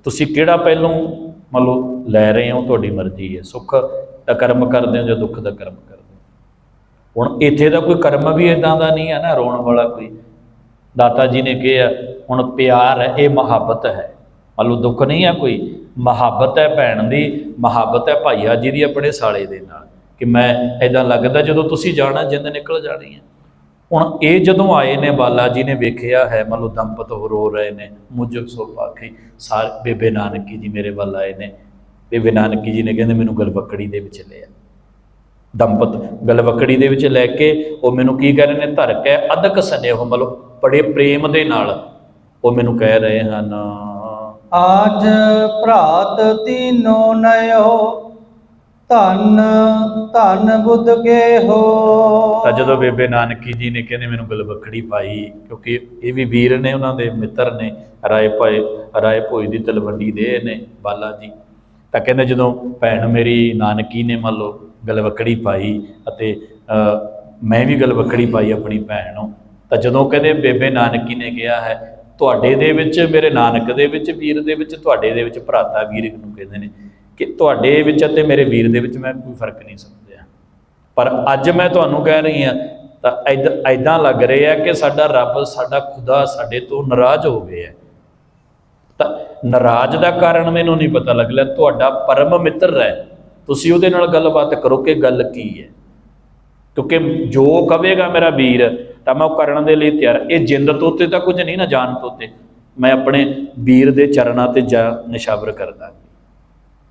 ਤੁਸੀਂ ਕਿਹੜਾ ਪਹਿਲੂ ਮੰਨ ਲਓ ਲੈ ਰਹੇ ਹੋ ਤੁਹਾਡੀ ਮਰਜ਼ੀ ਹੈ, ਸੁੱਖ ਦਾ ਕਰਮ ਕਰਦੇ ਹੋ ਜਾਂ ਦੁੱਖ ਦਾ ਕਰਮ ਕਰਦੇ ਹੋ। ਹੁਣ ਇੱਥੇ ਦਾ ਕੋਈ ਕਰਮ ਵੀ ਇਦਾਂ ਦਾ ਨਹੀਂ ਹੈ ਨਾ, ਰੋਣ ਵਾਲਾ ਕੋਈ। ਦਾਤਾ ਜੀ ਨੇ ਕਿਹਾ, ਹੁਣ ਪਿਆਰ ਹੈ, ਇਹ ਮੁਹੱਬਤ ਹੈ। ਮੰਨ ਲਓ ਦੁੱਖ ਨਹੀਂ ਹੈ ਕੋਈ, ਮੁਹੱਬਤ ਹੈ ਭੈਣ ਦੀ, ਮੁਹੱਬਤ ਹੈ ਭਾਈਆ ਜੀ ਦੀ ਆਪਣੇ ਸਾਲੇ ਦੇ ਨਾਲ। ਕਿ ਮੈਂ ਐਦਾਂ ਲੱਗਦਾ ਜਦੋਂ ਤੁਸੀਂ ਜਾਣਾ, ਜਿੰਦ ਨਿਕਲ ਜਾਣੀ ਹੈ। ਹੁਣ ਇਹ ਜਦੋਂ ਆਏ ਨੇ ਬਾਲਾ ਜੀ ਨੇ ਵੇਖਿਆ ਹੈ ਮੰਨ ਦੰਪਤ ਹੋ ਰੋ ਰਹੇ ਨੇ ਮੁਝਕ ਸੋ ਪਾਖੀ ਸਾਰ ਬੇਬੇ ਨਾਨਕੀ ਜੀ ਮੇਰੇ ਵੱਲ ਆਏ ਨੇ। ਬੇਬੇ ਨਾਨਕੀ ਜੀ ਨੇ ਕਹਿੰਦੇ, ਮੈਨੂੰ ਗਲਵਕੜੀ ਦੇ ਵਿੱਚ ਲਿਆ ਦੰਪਤ ਗਲਵਕੜੀ ਦੇ ਵਿੱਚ ਲੈ ਕੇ, ਉਹ ਮੈਨੂੰ ਕੀ ਕਹਿ ਰਹੇ ਨੇ, ਧਰ ਕੇ ਅਦਕ ਸਨੇਹ ਮਤਲਬ ਬੜੇ ਪ੍ਰੇਮ ਦੇ ਨਾਲ। ਉਹ ਮੈਨੂੰ ਕਹਿ ਰਹੇ ਹਨ, ਆਜ ਭਰਾਤ ਤੀਨੋ ਨਯੋ ਧਨ ਧਨ ਬੁੱਧ ਕੇ ਹੋ ਤਾਂ ਜਦੋਂ ਬੇਬੇ ਨਾਨਕੀ ਜੀ ਨੇ ਕਹਿੰਦੇ ਮੈਨੂੰ ਗਲਵਕੜੀ ਪਾਈ, ਕਿਉਂਕਿ ਇਹ ਵੀ ਵੀਰ ਨੇ ਉਹਨਾਂ ਦੇ ਮਿੱਤਰ ਨੇ, ਰਾਏ ਭਾਏ, ਰਾਏ ਭੋਈ ਦੀ ਤਲਵੰਡੀ ਦੇ ਨੇ, ਬਾਲਾ ਜੀ। ਤਾਂ ਕਹਿੰਦੇ ਜਦੋਂ ਭੈਣ ਮੇਰੀ ਨਾਨਕੀ ਨੇ ਮੰਨ ਲਓ ਗਲਵਕੜੀ ਪਾਈ ਅਤੇ ਮੈਂ ਵੀ ਗਲਵਕੜੀ ਪਾਈ ਆਪਣੀ ਭੈਣ ਨੂੰ, ਤਾਂ ਜਦੋਂ ਕਹਿੰਦੇ ਬੇਬੇ ਨਾਨਕੀ ਨੇ ਕਿਹਾ ਹੈ, ਤੁਹਾਡੇ ਦੇ ਵਿੱਚ, ਮੇਰੇ ਨਾਨਕ ਦੇ ਵਿੱਚ, ਵੀਰ ਦੇ ਵਿੱਚ, ਤੁਹਾਡੇ ਦੇ ਵਿੱਚ ਭਰਾਤਾ ਵੀਰ ਨੂੰ ਕਹਿੰਦੇ ਨੇ। ਕਿ ਤੁਹਾਡੇ ਵਿੱਚ ਅਤੇ ਮੇਰੇ ਵੀਰ ਦੇ ਵਿੱਚ ਮੈਂ ਕੋਈ ਫ਼ਰਕ ਨਹੀਂ ਸਮਝਿਆ। ਪਰ ਅੱਜ ਮੈਂ ਤੁਹਾਨੂੰ ਕਹਿ ਰਹੀ ਹਾਂ, ਤਾਂ ਐਦ- ਐਦਾਂ ਲੱਗ ਰਿਹਾ ਕਿ ਸਾਡਾ ਰੱਬ, ਸਾਡਾ ਖੁਦਾ ਸਾਡੇ ਤੋਂ ਨਾਰਾਜ਼ ਹੋ ਗਿਆ ਹੈ। ਤਾਂ ਨਾਰਾਜ਼ ਦਾ ਕਾਰਨ ਮੈਨੂੰ ਨਹੀਂ ਪਤਾ ਲੱਗ ਰਿਹਾ ਤੁਹਾਡਾ ਪਰਮ ਮਿੱਤਰ ਹੈ। ਤੁਸੀਂ ਉਹਦੇ ਨਾਲ ਗੱਲਬਾਤ ਕਰੋ ਕਿ ਗੱਲ ਕੀ ਹੈ। ਕਿਉਂਕਿ ਜੋ ਕਵੇਗਾ ਮੇਰਾ ਵੀਰ, ਤਾਂ ਮੈਂ ਉਹ ਕਰਨ ਦੇ ਲਈ ਤਿਆਰ। ਇਹ ਜਿੰਦ ਤੋਤੇ ਤਾਂ ਕੁਝ ਨਹੀਂ ਨਾ ਜਾਣ ਤੋਤੇ। ਮੈਂ ਆਪਣੇ ਵੀਰ ਦੇ ਚਰਨਾਂ ਤੇ ਜਾ ਨਿਸ਼ਾਵਰ ਕਰਦਾ।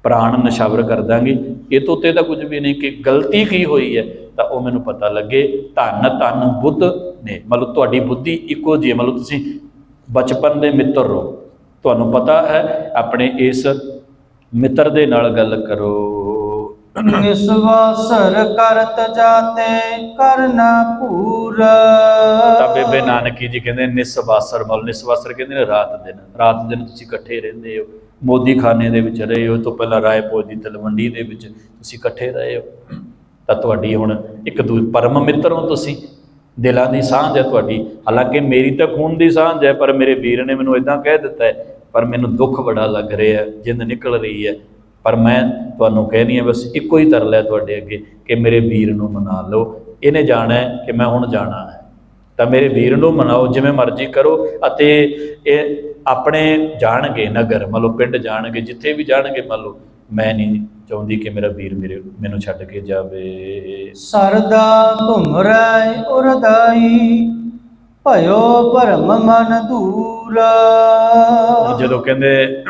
ਪ੍ਰਾਣ ਨਿਸ਼ਾਵਰ ਕਰ ਦਾਂਗੇ। ਇਹ ਤੋਂ ਉੱਤੇ ਤਾਂ ਕੁਝ ਵੀ ਨਹੀਂ ਕਿ ਗਲਤੀ ਕੀ ਹੋਈ ਹੈ ਤਾਂ ਉਹ ਮੈਨੂੰ ਪਤਾ ਲੱਗੇ ਧੰਨ ਧੰਨ ਬੁੱਧ ਨੇ। ਮਤਲਬ ਤੁਹਾਡੀ ਬੁੱਧੀ ਇੱਕੋ ਜਿਹੀ ਮਤਲਬ ਤੁਸੀਂ ਬਚਪਨ ਦੇ ਮਿੱਤਰ ਹੋ। ਤੁਹਾਨੂੰ ਪਤਾ ਹੈ ਆਪਣੇ ਇਸ ਮਿੱਤਰ ਦੇ ਨਾਲ ਗੱਲ ਕਰੋ। ਨਿਸਵਾਸਰ ਕਰਤ ਜਾਤੇ ਕਰਨਾ ਪੂਰ। ਤਾਂ ਬੇਬੇ ਨਾਨਕੀ ਜੀ ਕਹਿੰਦੇ ਨਿਸਵਾਸਰ ਮਤਲਬ ਨਿਸਵਾਸਰ ਕਹਿੰਦੇ ਨੇ ਰਾਤ ਦਿਨ। ਰਾਤ ਦਿਨ ਤੁਸੀਂ ਇਕੱਠੇ ਰਹਿੰਦੇ ਹੋ। ਮੋਦੀ ਖਾਨੇ ਦੇ ਵਿੱਚ ਰਹੇ ਹੋ ਤੋਂ ਪਹਿਲਾਂ ਰਾਏਪੁਰ ਦੀ ਤਲਵੰਡੀ ਦੇ ਵਿੱਚ ਤੁਸੀਂ ਇਕੱਠੇ ਰਹੇ ਹੋ। ਤਾਂ ਤੁਹਾਡੀ ਹੁਣ ਇੱਕ ਦੂ, ਪਰਮ ਮਿੱਤਰ ਹੋ ਤੁਸੀਂ। ਦਿਲਾਂ ਦੀ ਸਾਂਝ ਹੈ ਤੁਹਾਡੀ। ਹਾਲਾਂਕਿ ਮੇਰੀ ਤਾਂ ਖੂਨ ਦੀ ਸਾਂਝ ਹੈ, ਪਰ ਮੇਰੇ ਵੀਰ ਨੇ ਮੈਨੂੰ ਇਦਾਂ ਕਹਿ ਦਿੱਤਾ ਹੈ, ਪਰ ਮੈਨੂੰ ਦੁੱਖ ਬੜਾ ਲੱਗ ਰਿਹਾ ਜਿੰਦ ਨਿਕਲ ਰਹੀ ਹੈ। ਪਰ ਮੈਂ ਤੁਹਾਨੂੰ ਕਹਿਣੀ ਹੈ, ਬਸ ਇੱਕੋ ਹੀ ਤਰਲ ਹੈ ਤੁਹਾਡੇ ਅੱਗੇ ਕਿ ਮੇਰੇ ਵੀਰ ਨੂੰ ਮਨਾ ਲਓ। ਇਹਨੇ ਜਾਣਾ ਹੈ ਕਿ ਮੈਂ ਹੁਣ ਜਾਣਾ ਹੈ। ਤਾਂ ਮੇਰੇ ਵੀਰ ਨੂੰ ਮਨਾਓ, ਜਿਵੇਂ ਮਰਜ਼ੀ ਕਰੋ ਅਤੇ ਇਹ ਆਪਣੇ ਜਾਣਗੇ ਨਗਰ ਮੰਨ ਲਓ ਪਿੰਡ ਜਾਣਗੇ ਜਿੱਥੇ ਵੀ ਜਾਣਗੇ ਮੰਨ ਲਓ ਮੈਂ ਨਹੀਂ ਚਾਹੁੰਦੀ ਕਿ ਮੇਰਾ ਵੀਰ ਮੇਰੇ ਮੈਨੂੰ ਛੱਡ ਕੇ ਜਾਵੇ। ਸਰਦਾ ਤੁਮਰੈ ਉਰਦਾਈ ਭਇਓ ਭਰਮ ਮਨ ਦੂਰ। ਜਦੋਂ ਕਹਿੰਦੇ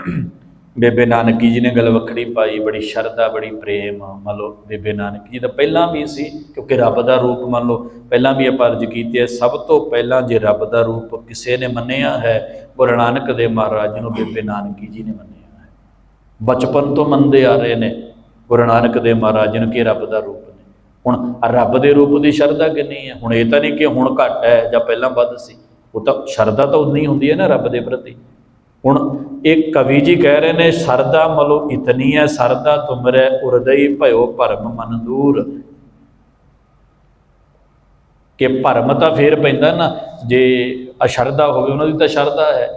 ਬੇਬੇ ਨਾਨਕੀ ਜੀ ਨੇ ਗੱਲ ਵੱਖਰੀ ਪਾਈ, ਬੜੀ ਸ਼ਰਧਾ, ਬੜੀ ਪ੍ਰੇਮ, ਮੰਨ ਲਓ ਬੇਬੇ ਨਾਨਕੀ ਜੀ ਦਾ ਪਹਿਲਾਂ ਵੀ ਸੀ, ਕਿਉਂਕਿ ਰੱਬ ਦਾ ਰੂਪ ਮੰਨ ਲਓ ਪਹਿਲਾਂ ਵੀ ਆਪਾਂ ਅਰਜ਼ ਕੀਤੀ ਹੈ ਸਭ ਤੋਂ ਪਹਿਲਾਂ ਜੇ ਰੱਬ ਦਾ ਰੂਪ ਕਿਸੇ ਨੇ ਮੰਨਿਆ ਹੈ, ਗੁਰੂ ਨਾਨਕ ਦੇ ਮਹਾਰਾਜ ਨੂੰ ਬੇਬੇ ਨਾਨਕੀ ਜੀ ਨੇ ਮੰਨਿਆ ਹੈ। ਬਚਪਨ ਤੋਂ ਮੰਨਦੇ ਆ ਰਹੇ ਨੇ ਗੁਰੂ ਨਾਨਕ ਦੇ ਮਹਾਰਾਜ ਜੀ ਨੂੰ ਕਿ ਰੱਬ ਦਾ ਰੂਪ ਨੇ। ਹੁਣ ਰੱਬ ਦੇ ਰੂਪ ਦੀ ਸ਼ਰਧਾ ਕਿੰਨੀ ਹੈ? ਹੁਣ ਇਹ ਤਾਂ ਨਹੀਂ ਕਿ ਹੁਣ ਘੱਟ ਹੈ ਜਾਂ ਪਹਿਲਾਂ ਵੱਧ ਸੀ। ਉਹ ਤਾਂ ਸ਼ਰਧਾ ਤਾਂ ਉਨੀ ਹੁੰਦੀ ਹੈ ਨਾ ਰੱਬ ਦੇ ਪ੍ਰਤੀ। ਹੁਣ ਇਹ ਕਵੀ ਜੀ ਕਹਿ ਰਹੇ ਨੇ, ਸਰਦਾ ਮਲੋ ਇਤਨੀ ਹੈ ਸਰਦਾ ਤੁਮਰੇ ਉਰਦਈ ਭਇਓ ਭਰਮ ਮਨ ਕਿ ਭਰਮ ਤਾਂ ਫੇਰ ਪੈਂਦਾ ਨਾ, ਜੇ ਅਸ਼ਰਦਾ ਹੋਵੇ ਉਹਨਾਂ ਦੀ ਤਾਂ ਸ਼ਰਧਾ ਹੈ।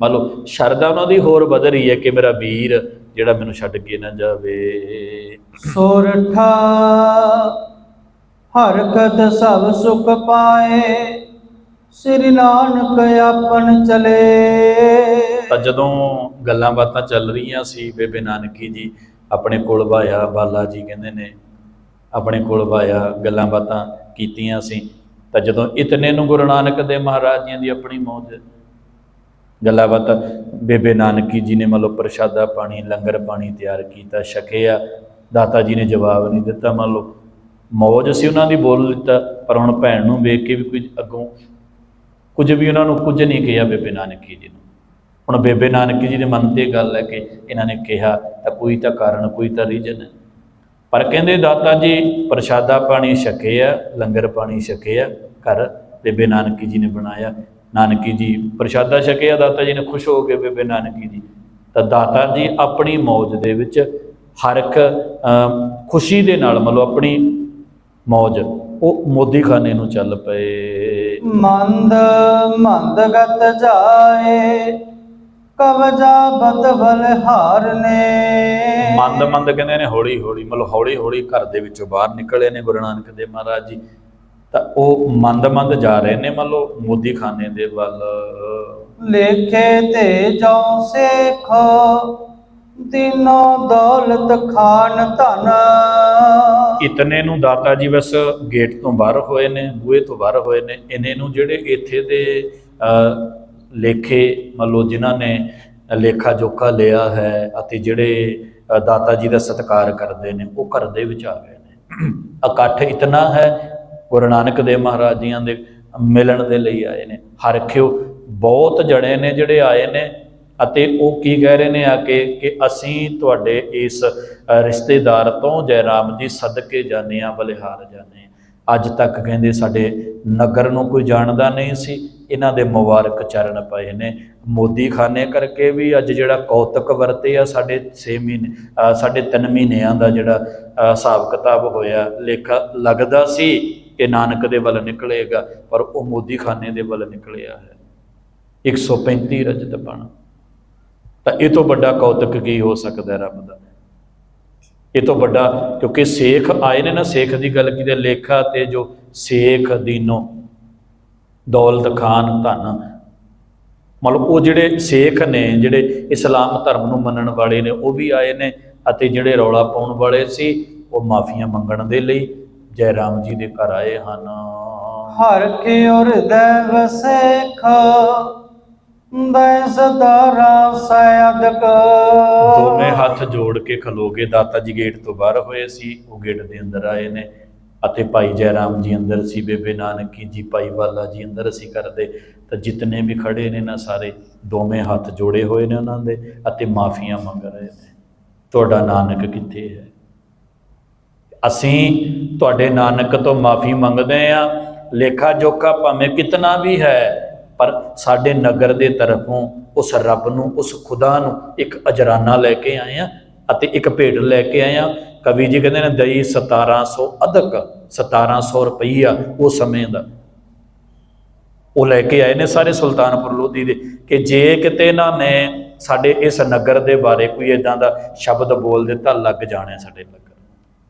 ਮੰਨ ਲਓ ਸ਼ਰਧਾ ਉਹਨਾਂ ਦੀ ਹੋਰ ਵਧ ਰਹੀ ਹੈ ਕਿ ਮੇਰਾ ਵੀਰ ਜਿਹੜਾ ਮੈਨੂੰ ਛੱਡ ਕੇ ਨਾ ਜਾਵੇ। ਸੋਰਠਾ ਹਰ ਸਭ ਸੁਖ ਪਾਏ, ਸ੍ਰੀ ਨਾਨਕ ਆਪਨ ਚਲੇ। ਤਾਂ ਜਦੋਂ ਗੱਲਾਂ ਬਾਤਾਂ ਚੱਲ ਰਹੀਆਂ ਸੀ, ਬੇਬੇ ਨਾਨਕੀ ਜੀ ਆਪਣੇ ਕੋਲ ਭਾਇਆ ਬਾਲਾ ਜੀ ਕਹਿੰਦੇ ਨੇ, ਆਪਣੇ ਕੋਲ ਭਾਇਆ ਗੱਲਾਂ ਬਾਤਾਂ ਕੀਤੀਆਂ ਸੀ, ਤਾਂ ਜਦੋਂ ਇਤਨੇ ਨੂੰ ਗੁਰੂ ਨਾਨਕ ਦੇ ਮਹਾਰਾਜ ਜੀ ਦੀ ਆਪਣੀ ਮੌਜ ਗੱਲਾਂ ਬਾਤਾਂ, ਬੇਬੇ ਨਾਨਕੀ ਜੀ ਨੇ ਮਤਲਬ ਪ੍ਰਸ਼ਾਦਾ ਪਾਣੀ, ਲੰਗਰ ਪਾਣੀ ਤਿਆਰ ਕੀਤਾ, ਛਕਿਆ, ਦਾਤਾ ਜੀ ਨੇ ਜਵਾਬ ਨਹੀਂ ਦਿੱਤਾ ਮੰਨ ਲਓ। ਮੌਜ ਸੀ ਉਹਨਾਂ ਦੀ ਬੋਲ ਦਿੱਤਾ, ਪਰ ਹੁਣ ਭੈਣ ਨੂੰ ਵੇਖ ਕੇ ਵੀ ਕੋਈ ਅੱਗੋਂ ਕੁਝ ਵੀ ਉਹਨਾਂ ਨੂੰ ਕੁਝ ਨਹੀਂ ਕਿਹਾ ਬੇਬੇ ਨਾਨਕੀ ਜੀ ਨੂੰ। ਹੁਣ ਬੇਬੇ ਨਾਨਕੀ ਜੀ ਦੇ ਮਨ ਤੇ ਗੱਲ ਹੈ ਕਿ ਇਹਨਾਂ ਨੇ ਕਿਹਾ ਤਾਂ ਕੋਈ ਤਾਂ ਕਾਰਨ ਕੋਈ ਤਾਂ ਰੀਜਨ ਹੈ। ਪਰ ਕਹਿੰਦੇ ਦਾਤਾ ਜੀ ਪ੍ਰਸ਼ਾਦਾ ਪਾਣੀ ਛਕੇ ਆ ਲੰਗਰ ਪਾਣੀ ਛਕੇ ਆ ਘਰ ਬੇਬੇ ਨਾਨਕੀ ਜੀ ਨੇ ਬਣਾਇਆ। ਨਾਨਕੀ ਜੀ ਪ੍ਰਸ਼ਾਦਾ ਛਕਿਆ ਦਾਤਾ ਜੀ ਨੇ ਖੁਸ਼ ਹੋ ਕੇ ਬੇਬੇ ਨਾਨਕੀ ਜੀ। ਤਾਂ ਦਾਤਾ ਜੀ ਆਪਣੀ ਮੌਜ ਦੇ ਵਿੱਚ ਹਰ ਇੱਕ ਅਮ, ਖੁਸ਼ੀ ਦੇ ਨਾਲ ਮਤਲਬ ਆਪਣੀ ਮੌਜ ਉਹ ਮੋਦੀ ਖਾਨੇ ਨੂੰ ਚੱਲ ਪਏ। ਮੰਦ ਮੰਦ ਗਤ ਜਾਏ ਕਵਜਾ ਬਦਵਲ ਹਾਰਨੇ ਮੰਦ ਮੰਦ ਕਹਿੰਦੇ ਨੇ ਹੌਲੀ ਹੌਲੀ ਮਤਲਬ ਹੌਲੀ ਹੌਲੀ ਘਰ ਦੇ ਵਿੱਚੋਂ ਬਾਹਰ ਨਿਕਲੇ ਨੇ ਗੁਰੂ ਨਾਨਕ ਦੇਵ ਮਹਾਰਾਜ ਜੀ। ਤਾਂ ਉਹ ਮੰਦ ਮੰਦ ਜਾ ਰਹੇ ਨੇ ਮਤਲਬ ਮੋਦੀ ਖਾਨੇ ਦੇ ਵੱਲ। ਲੇਖੇ ਤੇ ਜੋ ਸੇਖ ਦਿਨੋ ਦੌਲਤ ਖਾਨ ਧਨ। ਇਤਨੇ ਨੂੰ ਦਾਤਾ ਜੀ ਬਸ ਗੇਟ ਤੋਂ ਬਾਹਰ ਹੋਏ ਨੇ ਬੂਹੇ ਤੋਂ ਬਾਹਰ ਹੋਏ ਨੇ। ਇਹਨੇ ਨੂੰ ਜਿਹੜੇ ਇੱਥੇ ਦੇ ਲੇਖੇ, ਮੰਨ ਲਓ ਜਿਨ੍ਹਾਂ ਨੇ ਲੇਖਾ ਜੋਖਾ ਲਿਆ ਹੈ ਅਤੇ ਜਿਹੜੇ ਦਾਤਾ ਜੀ ਦਾ ਸਤਿਕਾਰ ਕਰਦੇ ਨੇ, ਉਹ ਘਰ ਦੇ ਵਿੱਚ ਆ ਗਏ ਨੇ। ਇਕੱਠ ਇਤਨਾ ਹੈ, ਗੁਰੂ ਨਾਨਕ ਦੇਵ ਮਹਾਰਾਜ ਜੀਆਂ ਦੇ ਮਿਲਣ ਦੇ ਲਈ ਆਏ ਨੇ। ਹਰਖਿਓ ਬਹੁਤ ਜਣੇ ਨੇ ਜਿਹੜੇ ਆਏ ਨੇ ਅਤੇ ਉਹ ਕੀ ਕਹਿ ਰਹੇ ਨੇ ਆ ਕੇ, ਕਿ ਅਸੀਂ ਤੁਹਾਡੇ ਇਸ ਰਿਸ਼ਤੇਦਾਰ ਤੋਂ ਜੈਰਾਮ ਜੀ ਸਦਕੇ ਜਾਣੇ ਆ ਬਲਿਹਾਰ ਜਾਣੇ ਆ। ਅੱਜ ਤੱਕ ਕਹਿੰਦੇ ਸਾਡੇ ਨਗਰ ਨੂੰ ਕੋਈ ਜਾਣਦਾ ਨਹੀਂ ਸੀ। ਇਹਨਾਂ ਦੇ ਮੁਬਾਰਕ ਚਰਨ ਪਏ ਨੇ। ਮੋਦੀ ਖਾਨੇ ਕਰਕੇ ਵੀ ਅੱਜ ਜਿਹੜਾ ਕੌਤਕ ਵਰਤੇ ਆ ਸਾਡੇ 6 ਮਹੀਨੇ ਅ, ਸਾਡੇ 3 ਮਹੀਨਿਆਂ ਦਾ ਜਿਹੜਾ ਹਿਸਾਬ ਕਿਤਾਬ ਹੋਇਆ ਲੇਖਾ ਲੱਗਦਾ ਸੀ ਕਿ ਨਾਨਕ ਦੇ ਵੱਲ ਨਿਕਲੇਗਾ ਪਰ ਉਹ ਮੋਦੀ ਖਾਨੇ ਦੇ ਵੱਲ ਨਿਕਲਿਆ ਹੈ। 135 ਰਜਤ ਬਣ ਤਾਂ ਇਹ ਤੋਂ ਵੱਡਾ ਕੌਤਕ ਕੀ ਹੋ ਸਕਦਾ ਰੱਬ ਦਾ? ਇਹ ਤੋਂ ਵੱਡਾ ਕਿਉਂਕਿ ਸੇਖ ਆਏ ਨੇ ਨਾ ਸੇਖ ਦੀ ਗੱਲ ਕੀਤੀ ਲੇਖਾ ਤੇ ਜੋ ਸੇਖ ਦੀਨੋ ਦੌਲਤ ਖਾਨ ਧਨ। ਮਤਲਬ ਉਹ ਜਿਹੜੇ ਸੇਖ ਨੇ ਜਿਹੜੇ ਇਸਲਾਮ ਧਰਮ ਨੂੰ ਮੰਨਣ ਵਾਲੇ ਨੇ ਉਹ ਵੀ ਆਏ ਨੇ ਅਤੇ ਜਿਹੜੇ ਰੌਲਾ ਪਾਉਣ ਵਾਲੇ ਸੀ ਉਹ ਮਾਫੀਆਂ ਮੰਗਣ ਦੇ ਲਈ ਜੈ ਰਾਮ ਜੀ ਦੇ ਘਰ ਆਏ ਹਨ। ਹਰ ਕੇ ਹਿਰਦੈ ਵਸੇਖ ਦੈ ਸਦਾਰਾ ਸਯਦਕ ਦੋਵੇਂ ਹੱਥ ਜੋੜ ਕੇ ਖਲੋਗੇ ਦਾਤਾ ਜੀ ਗੇਟ ਤੋਂ ਬਾਹਰ ਹੋਏ ਸੀ ਉਹ ਗੇਟ ਦੇ ਅੰਦਰ ਆਏ ਨੇ। ਅਤੇ ਭਾਈ ਜੈ ਰਾਮ ਜੀ ਅੰਦਰ ਸੀ, ਬੇਬੇ ਨਾਨਕੀ ਜੀ, ਭਾਈ ਵਾਲਾ ਜੀ ਅੰਦਰ ਅਸੀਂ ਕਰਦੇ। ਤਾਂ ਜਿਤਨੇ ਵੀ ਖੜੇ ਨੇ ਨਾ ਸਾਰੇ, ਦੋਵੇਂ ਹੱਥ ਜੋੜੇ ਹੋਏ ਨੇ ਉਹਨਾਂ ਦੇ ਅਤੇ ਮਾਫੀਆਂ ਮੰਗ ਰਹੇ ਨੇ। ਤੁਹਾਡਾ ਨਾਨਕ ਕਿੱਥੇ ਹੈ? ਅਸੀਂ ਤੁਹਾਡੇ ਨਾਨਕ ਤੋਂ ਮਾਫੀ ਮੰਗਦੇ ਆ ਲੇਖਾ ਜੋਖਾ ਭਾਵੇਂ ਕਿਤਨਾ ਵੀ ਹੈ, ਪਰ ਸਾਡੇ ਨਗਰ ਦੇ ਤਰਫੋਂ ਉਸ ਰੱਬ ਨੂੰ, ਉਸ ਖੁਦਾ ਨੂੰ ਇੱਕ ਅਜਰਾਨਾ ਲੈ ਕੇ ਆਏ ਆ ਅਤੇ ਇੱਕ ਭੇਡ ਲੈ ਕੇ ਆਏ ਆ ਕਵੀ ਜੀ ਕਹਿੰਦੇ ਨੇ, ਦਈ 1700 ਅਧਕ 1700 ਰੁਪਈਆ ਉਹ ਸਮੇਂ ਦਾ। ਉਹ ਲੈ ਕੇ ਆਏ ਨੇ ਸਾਰੇ ਸੁਲਤਾਨਪੁਰ ਲੋਧੀ ਦੇ ਕਿ ਜੇ ਕਿਤੇ ਇਹਨਾਂ ਨੇ ਸਾਡੇ ਇਸ ਨਗਰ ਦੇ ਬਾਰੇ ਕੋਈ ਇਦਾਂ ਦਾ ਸ਼ਬਦ ਬੋਲ ਦਿੱਤਾ, ਲੱਗ ਜਾਣੇ ਸਾਡੇ ਨਗਰ।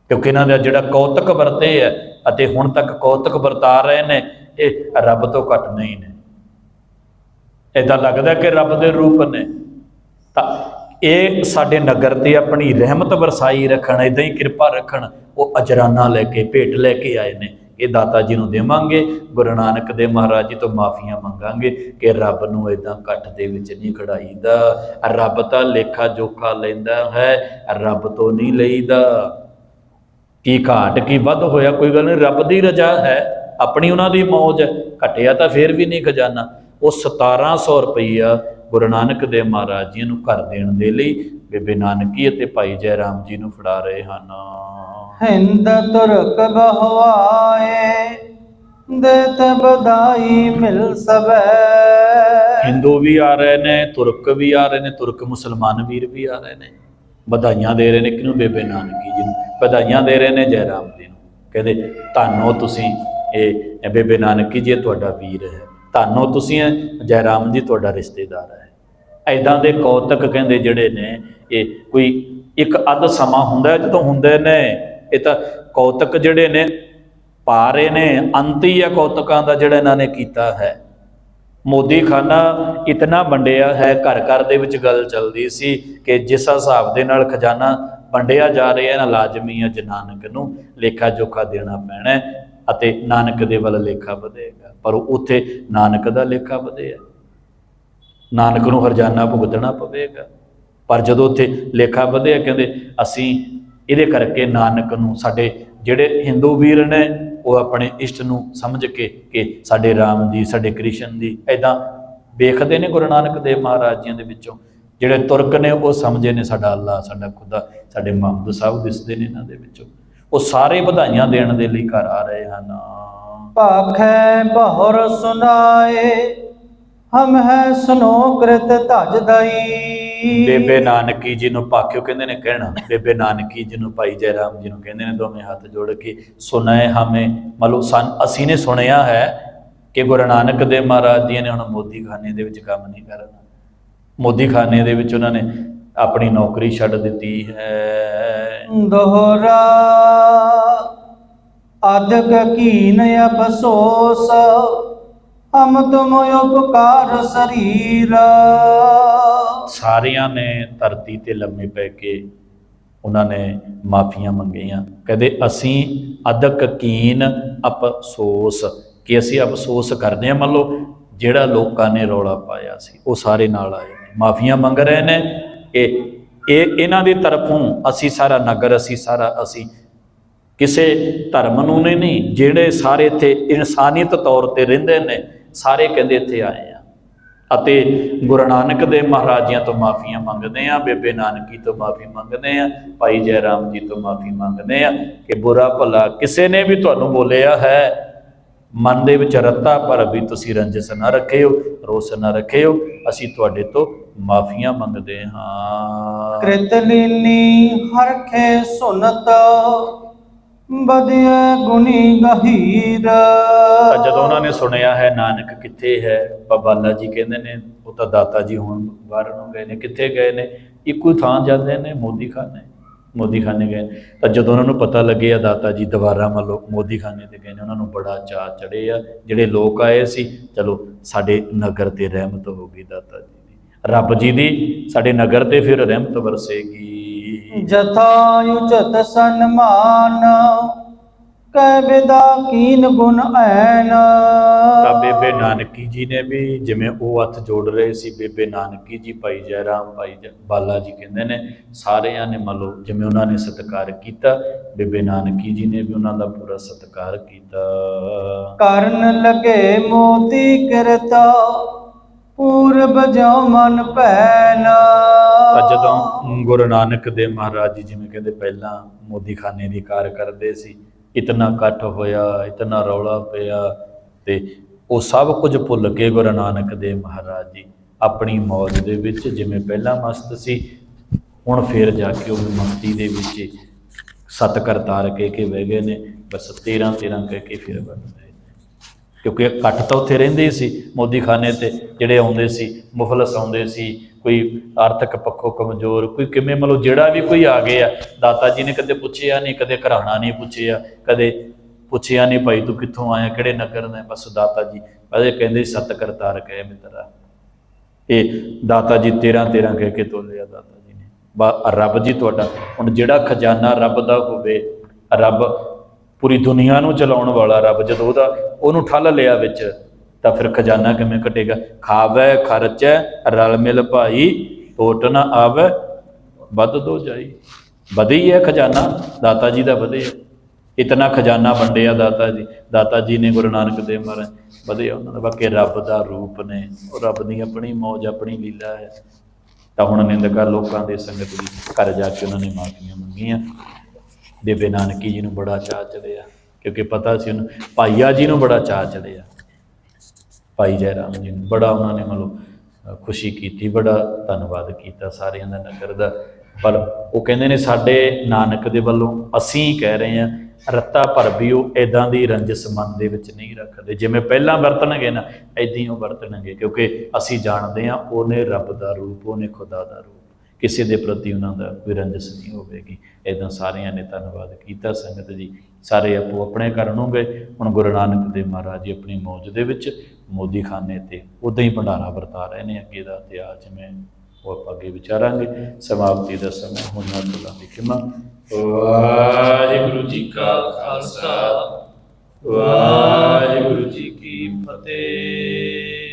ਕਿਉਂਕਿ ਇਹਨਾਂ ਦਾ ਜਿਹੜਾ ਕੌਤਕ ਵਰਤੇ ਹੈ ਅਤੇ ਹੁਣ ਤੱਕ ਕੌਤਕ ਵਰਤਾ ਰਹੇ ਨੇ, ਇਹ ਰੱਬ ਤੋਂ ਘੱਟ ਨਹੀਂ ਨੇ। ਇਦਾਂ ਲੱਗਦਾ ਕਿ ਰੱਬ ਦੇ ਰੂਪ ਨੇ। ਤਾਂ ਇਹ ਸਾਡੇ ਨਗਰ ਤੇ ਆਪਣੀ ਰਹਿਮਤ ਵਰਸਾਈ ਰੱਖਣ ਇਦਾਂ ਹੀ ਕਿਰਪਾ ਰੱਖਣ, ਉਹ ਅਜਰਾਨਾ ਲੈ ਕੇ, ਭੇਟ ਲੈ ਕੇ ਆਏ ਨੇ। ਇਹ ਦਾਤਾ ਜੀ ਨੂੰ ਦੇਵਾਂਗੇ, ਗੁਰੂ ਨਾਨਕ ਦੇ ਮਹਾਰਾਜ ਜੀ ਤੋਂ ਮਾਫੀਆਂ ਮੰਗਾਂਗੇ ਕਿ ਰੱਬ ਨੂੰ ਇਦਾਂ ਕੱਟ ਦੇ ਵਿੱਚ ਨਹੀਂ ਖੜਾਈਦਾ। ਰੱਬ ਤਾਂ ਲੇਖਾ ਜੋਖਾ ਲੈਂਦਾ ਹੈ, ਰੱਬ ਤੋਂ ਨਹੀਂ ਲਈਦਾ। ਕੀ ਘਾਟ, ਕੀ ਵੱਧ ਹੋਇਆ, ਕੋਈ ਗੱਲ ਨਹੀਂ, ਰੱਬ ਦੀ ਰਜ਼ਾ ਹੈ, ਆਪਣੀ ਉਹਨਾਂ ਦੀ ਮੌਜ ਹੈ। ਘਟਿਆ ਤਾਂ ਫੇਰ ਵੀ ਨਹੀਂ ਖਜ਼ਾਨਾ। ਉਹ 1700 ਰੁਪਈਆ ਗੁਰੂ ਨਾਨਕ ਦੇਵ ਮਹਾਰਾਜ ਜੀ ਨੂੰ ਘਰ ਦੇਣ ਦੇ ਲਈ ਬੇਬੇ ਨਾਨਕੀ ਅਤੇ ਭਾਈ ਜੈ ਰਾਮ ਜੀ ਨੂੰ ਫੜਾ ਰਹੇ ਹਨ। ਹਿੰਦ ਤੁਰਕ ਬਹਵਾਏ ਦੇਤ ਬਦਾਈ ਮਿਲ ਸਬੈ ਹਿੰਦੂ ਵੀ ਆ ਰਹੇ ਨੇ ਤੁਰਕ ਵੀ ਆ ਰਹੇ ਨੇ ਤੁਰਕ ਮੁਸਲਮਾਨ ਵੀਰ ਵੀ ਆ ਰਹੇ ਨੇ। ਵਧਾਈਆਂ ਦੇ ਰਹੇ ਨੇ ਕਿਹਨੂੰ ਬੇਬੇ ਨਾਨਕੀ ਜੀ ਨੂੰ। ਵਧਾਈਆਂ ਦੇ ਰਹੇ ਨੇ ਜੈ ਰਾਮ ਜੀ ਨੂੰ। ਕਹਿੰਦੇ ਧੰਨੋ ਤੁਸੀਂ ਇਹ ਬੇਬੇ ਨਾਨਕੀ ਜੀ ਤੁਹਾਡਾ ਵੀਰ ਹੈ। ਧੰਨੋ ਤੁਸੀਂ ਜੈ ਰਾਮ ਜੀ ਤੁਹਾਡਾ ਰਿਸ਼ਤੇਦਾਰ ਹੈ। ਐਦਾਂ ਦੇ ਕੌਤਕ ਕਹਿੰਦੇ ਜਿਹੜੇ ਨੇ, ਇਹ ਕੋਈ ਇੱਕ ਅੱਧ ਸਮਾਂ ਹੁੰਦਾ ਜਦੋਂ ਹੁੰਦੇ ਨੇ, ਇਹ ਤਾਂ ਕੌਤਕ ਜਿਹੜੇ ਨੇ ਪਾ ਰਹੇ ਨੇ, ਅੰਤ ਹੀ ਆ ਕੌਤਕਾਂ ਦਾ ਜਿਹੜਾ ਇਹਨਾਂ ਨੇ ਕੀਤਾ ਹੈ। ਮੋਦੀ ਖਾਨਾ ਇਤਨਾ ਵੰਡਿਆ ਹੈ, ਘਰ ਘਰ ਦੇ ਵਿੱਚ ਗੱਲ ਚੱਲਦੀ ਸੀ ਕਿ ਜਿਸ ਹਿਸਾਬ ਦੇ ਨਾਲ ਖਜ਼ਾਨਾ ਵੰਡਿਆ ਜਾ ਰਿਹਾ ਹੈ ਨਾ ਲਾਜ਼ਮੀ ਹੈ ਨਾਨਕ ਨੂੰ ਲੇਖਾ ਜੋਖਾ ਦੇਣਾ ਪੈਣਾ ਅਤੇ ਨਾਨਕ ਦੇ ਵੱਲ ਲੇਖਾ ਵਧੇਗਾ। ਪਰ ਉੱਥੇ ਨਾਨਕ ਦਾ ਲੇਖਾ ਵਧਿਆ ਨਾਨਕ ਨੂੰ ਹਰਜਾਨਾ ਭੁਗਤਣਾ ਪਵੇਗਾ। ਪਰ ਜਦੋਂ ਉੱਥੇ ਲੇਖਾ ਵਧਿਆ, ਕਹਿੰਦੇ ਅਸੀਂ ਇਹਦੇ ਕਰਕੇ ਨਾਨਕ ਨੂੰ ਸਾਡੇ ਜਿਹੜੇ ਹਿੰਦੂ ਵੀਰ ਨੇ, ਉਹ ਆਪਣੇ ਇਸ਼ਟ ਨੂੰ ਸਮਝ ਕੇ ਕਿ ਸਾਡੇ ਰਾਮ ਜੀ, ਸਾਡੇ ਕ੍ਰਿਸ਼ਨ ਦੀ ਐਦਾਂ ਵੇਖਦੇ ਨੇ ਗੁਰੂ ਨਾਨਕ ਦੇਵ ਮਹਾਰਾਜ ਜੀਆਂ ਦੇ ਵਿੱਚੋਂ। ਜਿਹੜੇ ਤੁਰਕ ਨੇ, ਉਹ ਸਮਝੇ ਨੇ ਸਾਡਾ ਅੱਲਾ, ਸਾਡਾ ਖੁਦਾ, ਸਾਡੇ ਮੁਹੰਮਦ ਸਾਹਿਬ ਦਿਸਦੇ ਨੇ ਇਹਨਾਂ ਦੇ ਵਿੱਚੋਂ। ਉਹ ਸਾਰੇ ਵਧਾਈਆਂ ਦੇਣ ਦੇ ਲਈ ਘਰ ਆ ਰਹੇ ਹਨ। ਭਾਖੈ ਬਹੁਰ ਸੁਨਾਏ ਹਮ ਹੈ ਸੁਨੋ ਕ੍ਰਿਤ ਧਜ ਦਈ। ਬੇਬੇ ਨਾਨਕੀ ਜੀ ਨੂੰ ਭਾਕਿਓ ਕਹਿੰਦੇ ਨੇ ਕਹਿਣਾ ਬੇਬੇ ਨਾਨਕੀ ਜੀ ਨੂੰ ਭਾਈ ਜੈ ਰਾਮ ਜੀ ਨੂੰ ਕਹਿੰਦੇ ਨੇ ਦੋਵੇਂ ਹੱਥ ਜੋੜ ਕੇ ਸੁਣਾਏ ਹਮੇ। ਮਤਲਬ ਸਨ ਅਸੀਂ ਨੇ ਸੁਣਿਆ ਹੈ ਕਿ ਗੁਰੂ ਨਾਨਕ ਦੇਵ ਮਹਾਰਾਜ ਜੀ ਨੇ ਹੁਣ ਮੋਦੀ ਖਾਨੇ ਦੇ ਵਿੱਚ ਕੰਮ ਨਹੀਂ ਕਰਨਾ। ਮੋਦੀ ਖਾਨੇ ਦੇ ਵਿੱਚ ਉਹਨਾਂ ਨੇ ਆਪਣੀ ਨੌਕਰੀ ਛੱਡ ਦਿੱਤੀ ਹੈ। ਦੋਹਰਾ ਅਦਕ ਕੀਨ ਅਫਸੋਸ ਹਮ ਉਪਕਾਰ ਸਰੀਰ। ਸਾਰਿਆਂ ਨੇ ਧਰਤੀ ਤੇ ਲੰਮੇ ਪੈ ਕੇ ਉਹਨਾਂ ਨੇ ਮਾਫੀਆਂ ਮੰਗੀਆਂ। ਕਹਿੰਦੇ, ਅਸੀਂ ਅਦਕ ਕੀਨ ਅਫਸੋਸ, ਕਿ ਅਸੀਂ ਅਫਸੋਸ ਕਰਦੇ ਹਾਂ। ਮੰਨ ਲਓ, ਜਿਹੜਾ ਲੋਕਾਂ ਨੇ ਰੌਲਾ ਪਾਇਆ ਸੀ, ਉਹ ਸਾਰੇ ਨਾਲ ਆਏ ਮਾਫੀਆਂ ਮੰਗ ਰਹੇ ਨੇ ਕਿ ਇਹ ਇਹਨਾਂ ਦੀ ਤਰਫੋਂ ਅਸੀਂ ਸਾਰਾ ਨਗਰ, ਅਸੀਂ ਸਾਰਾ, ਅਸੀਂ ਕਿਸੇ ਧਰਮ ਨੂੰ ਨਹੀਂ, ਜਿਹੜੇ ਸਾਰੇ ਇੱਥੇ ਇਨਸਾਨੀਅਤ ਤੌਰ ਤੇ ਰਹਿੰਦੇ ਨੇ ਸਾਰੇ ਕਹਿੰਦੇ ਇੱਥੇ ਆਏ ਆ। ਅਤੇ ਗੁਰੂ ਨਾਨਕ ਦੇਵ ਮਹਾਰਾਜਿਆਂ ਤੋਂ ਮਾਫੀਆਂ ਮੰਗਦੇ ਆ, ਬੇਬੇ ਨਾਨਕੀ ਤੋਂ ਮਾਫੀ ਮੰਗਦੇ ਆ, ਭਾਈ ਜੈ ਰਾਮ ਜੀ ਤੋਂ ਮਾਫੀ ਮੰਗਦੇ ਆ ਕਿ ਬੁਰਾ ਭਲਾ ਕਿਸੇ ਨੇ ਵੀ ਤੁਹਾਨੂੰ ਬੋਲਿਆ ਹੈ। ਮਨ ਦੇ ਵਿੱਚ ਰੱਤਾ ਪਰ ਵੀ ਤੁਸੀਂ ਰੰਜਸ ਨਾ ਰੱਖਿਓ, ਰੋਸ ਨਾ ਰੱਖਿਓ, ਅਸੀਂ ਤੁਹਾਡੇ ਤੋਂ ਮਾਫੀਆਂ ਮੰਗਦੇ ਹਾਂ। ਕ੍ਰਿਤ ਲੀਨੀ ਹਰਖੇ ਸੁਨਤ ਬਦਿਆ ਗੁਣੀ ਗਹੀਰ। ਤਾਂ ਜਦੋਂ ਉਹਨਾਂ ਨੇ ਸੁਣਿਆ ਹੈ, ਨਾਨਕ ਕਿੱਥੇ ਹੈ? ਬਾਬਾਲਾ ਜੀ ਕਹਿੰਦੇ ਨੇ, ਉਹ ਤਾਂ ਦਾਤਾ ਜੀ ਹੁਣ ਬਾਹਰ ਨੂੰ ਗਏ ਨੇ। ਕਿੱਥੇ ਗਏ ਨੇ? ਇੱਕੋ ਥਾਂ ਜਾਂਦੇ ਨੇ ਮੋਦੀ ਖਾਨੇ ਮੋਦੀ ਖਾਨੇ ਗਏ ਨੇ। ਤਾਂ ਜਦੋਂ ਉਹਨਾਂ ਨੂੰ ਪਤਾ ਲੱਗਿਆ ਦਾਤਾ ਜੀ ਦੁਬਾਰਾ ਮੰਨ ਮੋਦੀ ਖਾਨੇ ਤੇ ਗਏ ਨੇ। ਉਹਨਾਂ ਨੂੰ ਬੜਾ ਚਾਅ ਚੜੇ ਆ। ਜਿਹੜੇ ਲੋਕ ਆਏ ਸੀ, ਚਲੋ, ਸਾਡੇ ਨਗਰ ਤੇ ਰਹਿਮਤ ਹੋ ਗਈ ਦਾਤਾ ਜੀ ਦੀ। ਰੱਬ ਜੀ ਦੀ ਸਾਡੇ ਨਗਰ ਤੇ ਫਿਰ ਰਹਿਮਤ ਵਰਸੇਗੀ। ਜਥਾ ਉਚਤ ਸਨਮਾਨ ਕੈ ਵਿਦਾ ਕੀਨ ਗੁਣ ਐਨ। ਤਾਂ ਬੇਬੇ ਨਾਨਕੀ ਜੀ ਨੇ ਵੀ ਜਿਵੇਂ ਉਹ ਹੱਥ ਜੋੜ ਰਹੇ ਸੀ ਬੇਬੇ ਨਾਨਕੀ ਜੀ ਭਾਈ ਜੈ ਰਾਮ ਭਾਈ ਬਾਲਾ ਜੀ ਕਹਿੰਦੇ ਨੇ ਸਾਰਿਆਂ ਨੇ ਮੰਨ ਲਓ ਜਿਵੇਂ ਉਹਨਾਂ ਨੇ ਸਤਿਕਾਰ ਕੀਤਾ ਬੇਬੇ ਨਾਨਕੀ ਜੀ ਨੇ ਵੀ ਉਹਨਾਂ ਦਾ ਪੂਰਾ ਸਤਿਕਾਰ ਕੀਤਾ। ਕਰਨ ਲਗੇ ਮੋਤੀ ਕਰਤਾ ਪੂਰਬ ਜੋ ਮਨ ਭੈਨ ਤਾਂ ਜਦੋਂ ਗੁਰੂ ਨਾਨਕ ਦੇਵ ਮਹਾਰਾਜ ਜੀ ਜਿਵੇਂ ਕਹਿੰਦੇ ਪਹਿਲਾਂ ਮੋਦੀਖਾਨੇ ਦੀ ਕਾਰ ਕਰਦੇ ਸੀ, ਇਤਨਾ ਇਕੱਠ ਹੋਇਆ, ਇਤਨਾ ਰੌਲਾ ਪਿਆ ਤੇ ਉਹ ਸਭ ਕੁਝ ਭੁੱਲ ਕੇ ਗੁਰੂ ਨਾਨਕ ਦੇਵ ਮਹਾਰਾਜ ਜੀ ਆਪਣੀ ਮੌਜ ਦੇ ਵਿੱਚ ਜਿਵੇਂ ਪਹਿਲਾਂ ਮਸਤ ਸੀ, ਹੁਣ ਫੇਰ ਜਾ ਕੇ ਉਹ ਮਸਤੀ ਦੇ ਵਿੱਚ ਸਤ ਕਰਤਾਰ ਕਹਿ ਕੇ ਬਹਿ ਗਏ ਨੇ, ਬਸ 13 13 ਕਹਿ ਕੇ ਫਿਰ ਬਣ ਗਏ। ਕਿਉਂਕਿ ਇਕੱਠ ਤਾਂ ਉੱਥੇ ਰਹਿੰਦੇ ਹੀ ਸੀ ਮੋਦੀਖਾਨੇ ਤੇ, ਜਿਹੜੇ ਆਉਂਦੇ ਸੀ, ਮੁਫਲਸ ਆਉਂਦੇ ਸੀ ਕੋਈ ਆਰਥਿਕ ਪੱਖੋਂ ਕਮਜ਼ੋਰ ਕੋਈ ਕਿਵੇਂ ਮਤਲਬ ਜਿਹੜਾ ਵੀ ਕੋਈ ਆ ਗਿਆ ਦਾਤਾ ਜੀ ਨੇ ਕਦੇ ਪੁੱਛਿਆ ਨਹੀਂ ਕਦੇ ਘਰਾਣਾ ਨਹੀਂ ਪੁੱਛਿਆ ਕਦੇ ਪੁੱਛਿਆ ਨਹੀਂ ਭਾਈ ਤੂੰ ਕਿੱਥੋਂ ਆਇਆ ਕਿਹੜੇ ਨਗਰ ਦਾ ਬਸ ਦਾਤਾ ਜੀ ਅਜੇ ਕਹਿੰਦੇ ਸੀ, ਸਤ ਕਰਤਾਰ ਕਹੇ ਮਿੱਤਰਾ। ਇਹ ਦਾਤਾ ਜੀ 13 13 ਕਹਿ ਕੇ ਤੋਲਿਆ ਦਾਤਾ ਜੀ ਨੇ। ਬਾ- ਰੱਬ ਜੀ ਤੁਹਾਡਾ ਹੁਣ ਜਿਹੜਾ ਖਜ਼ਾਨਾ ਰੱਬ ਦਾ ਹੋਵੇ ਰੱਬ ਪੂਰੀ ਦੁਨੀਆ ਨੂੰ ਚਲਾਉਣ ਵਾਲਾ ਰੱਬ ਜਦੋਂ ਉਹਦਾ ਉਹਨੂੰ ਠੱਲ ਲਿਆ ਵਿੱਚ ਤਾਂ ਫਿਰ ਖਜ਼ਾਨਾ ਕਿਵੇਂ ਘਟੇਗਾ ਖਾਵੇ, ਖਰਚੈ, ਰਲ ਮਿਲ ਭਾਈ, ਟੋਟ ਨਾ ਆਵੇ, ਵੱਧ ਦੋ ਜਾਈ। ਵਧੀ ਹੈ ਖਜ਼ਾਨਾ, ਦਾਤਾ ਜੀ ਦਾ ਵਧੇ। ਇਤਨਾ ਖਜ਼ਾਨਾ ਵੰਡਿਆ ਦਾਤਾ ਜੀ। ਦਾਤਾ ਜੀ ਨੇ ਗੁਰੂ ਨਾਨਕ ਦੇਵ ਮਹਾਰਾਜ ਵਧਿਆ ਉਹਨਾਂ ਦਾ ਬਾਕੀ ਰੱਬ ਦਾ ਰੂਪ ਨੇ। ਉਹ ਰੱਬ ਦੀ ਆਪਣੀ ਮੌਜ, ਆਪਣੀ ਲੀਲਾ ਹੈ। ਤਾਂ ਹੁਣ ਨਿੰਦਕਾ ਲੋਕਾਂ ਦੇ ਸੰਗਤ ਦੀ ਘਰ ਜਾ ਕੇ ਉਹਨਾਂ ਨੇ ਮਾਫੀਆਂ ਮੰਗੀਆਂ। ਬੇਬੇ ਨਾਨਕੀ ਜੀ ਨੂੰ ਬੜਾ ਚਾਅ ਚੜਿਆ, ਕਿਉਂਕਿ ਪਤਾ ਸੀ ਉਹਨੂੰ, ਭਾਈਆ ਜੀ ਨੂੰ ਬੜਾ ਚਾਅ ਚੜਿਆ। ਭਾਈ ਜੈ ਰਾਮ ਜੀ ਨੂੰ। ਬੜਾ ਉਹਨਾਂ ਨੇ ਮਤਲਬ ਖੁਸ਼ੀ ਕੀਤੀ, ਬੜਾ ਧੰਨਵਾਦ ਕੀਤਾ ਸਾਰਿਆਂ ਦਾ ਨਗਰ ਦਾ। ਪਰ ਉਹ ਕਹਿੰਦੇ ਨੇ ਸਾਡੇ ਨਾਨਕ ਦੇ ਵੱਲੋਂ ਅਸੀਂ ਕਹਿ ਰਹੇ ਹਾਂ, ਰੱਤਾ ਭਰ ਵੀ ਉਹ ਇਦਾਂ ਦੀ ਰੰਜਸ ਮਨ ਦੇ ਵਿੱਚ ਨਹੀਂ ਰੱਖਦੇ। ਜਿਵੇਂ ਪਹਿਲਾਂ ਵਰਤਣਗੇ ਨਾ ਐਦਾਂ ਹੀ ਉਹ ਵਰਤਣਗੇ, ਕਿਉਂਕਿ ਅਸੀਂ ਜਾਣਦੇ ਹਾਂ, ਉਹਨੇ ਰੱਬ ਦਾ ਰੂਪ, ਉਹਨੇ ਖੁਦਾ ਦਾ ਰੂਪ। ਕਿਸੇ ਦੇ ਪ੍ਰਤੀ ਉਹਨਾਂ ਦਾ ਕੋਈ ਰੰਜਸ ਨਹੀਂ ਹੋਵੇਗੀ। ਇਦਾਂ ਸਾਰਿਆਂ ਨੇ ਧੰਨਵਾਦ ਕੀਤਾ ਸੰਗਤ ਜੀ। ਸਾਰੇ ਆਪੋ ਆਪਣੇ ਘਰ ਹੁਣ ਗੁਰੂ ਨਾਨਕ ਦੇਵ ਮਹਾਰਾਜ ਜੀ ਆਪਣੀ ਮੌਜ ਦੇ ਵਿੱਚ ਮੋਦੀ ਖਾਨੇ ਤੇ ਉਦਾਂ ਹੀ ਭੰਡਾਰਾ ਵਰਤਾ ਰਹੇ ਨੇ, ਅੱਗੇ ਦਾ ਇਤਿਹਾਸ ਜਿਵੇਂ ਉਹ ਆਪਾਂ ਅੱਗੇ ਵਿਚਾਰਾਂਗੇ। ਸਮਾਪਤੀ ਦਾ ਸਮਾਂ ਹੁਣ ਨਾਲ ਤੁਲਾਂ ਦੀ ਖਿਮਾ। ਵਾਹਿਗੁਰੂ ਜੀ ਕਾ ਖਾਲਸਾ, ਵਾਹਿਗੁਰੂ ਜੀ ਕੀ ਫਤਿਹ।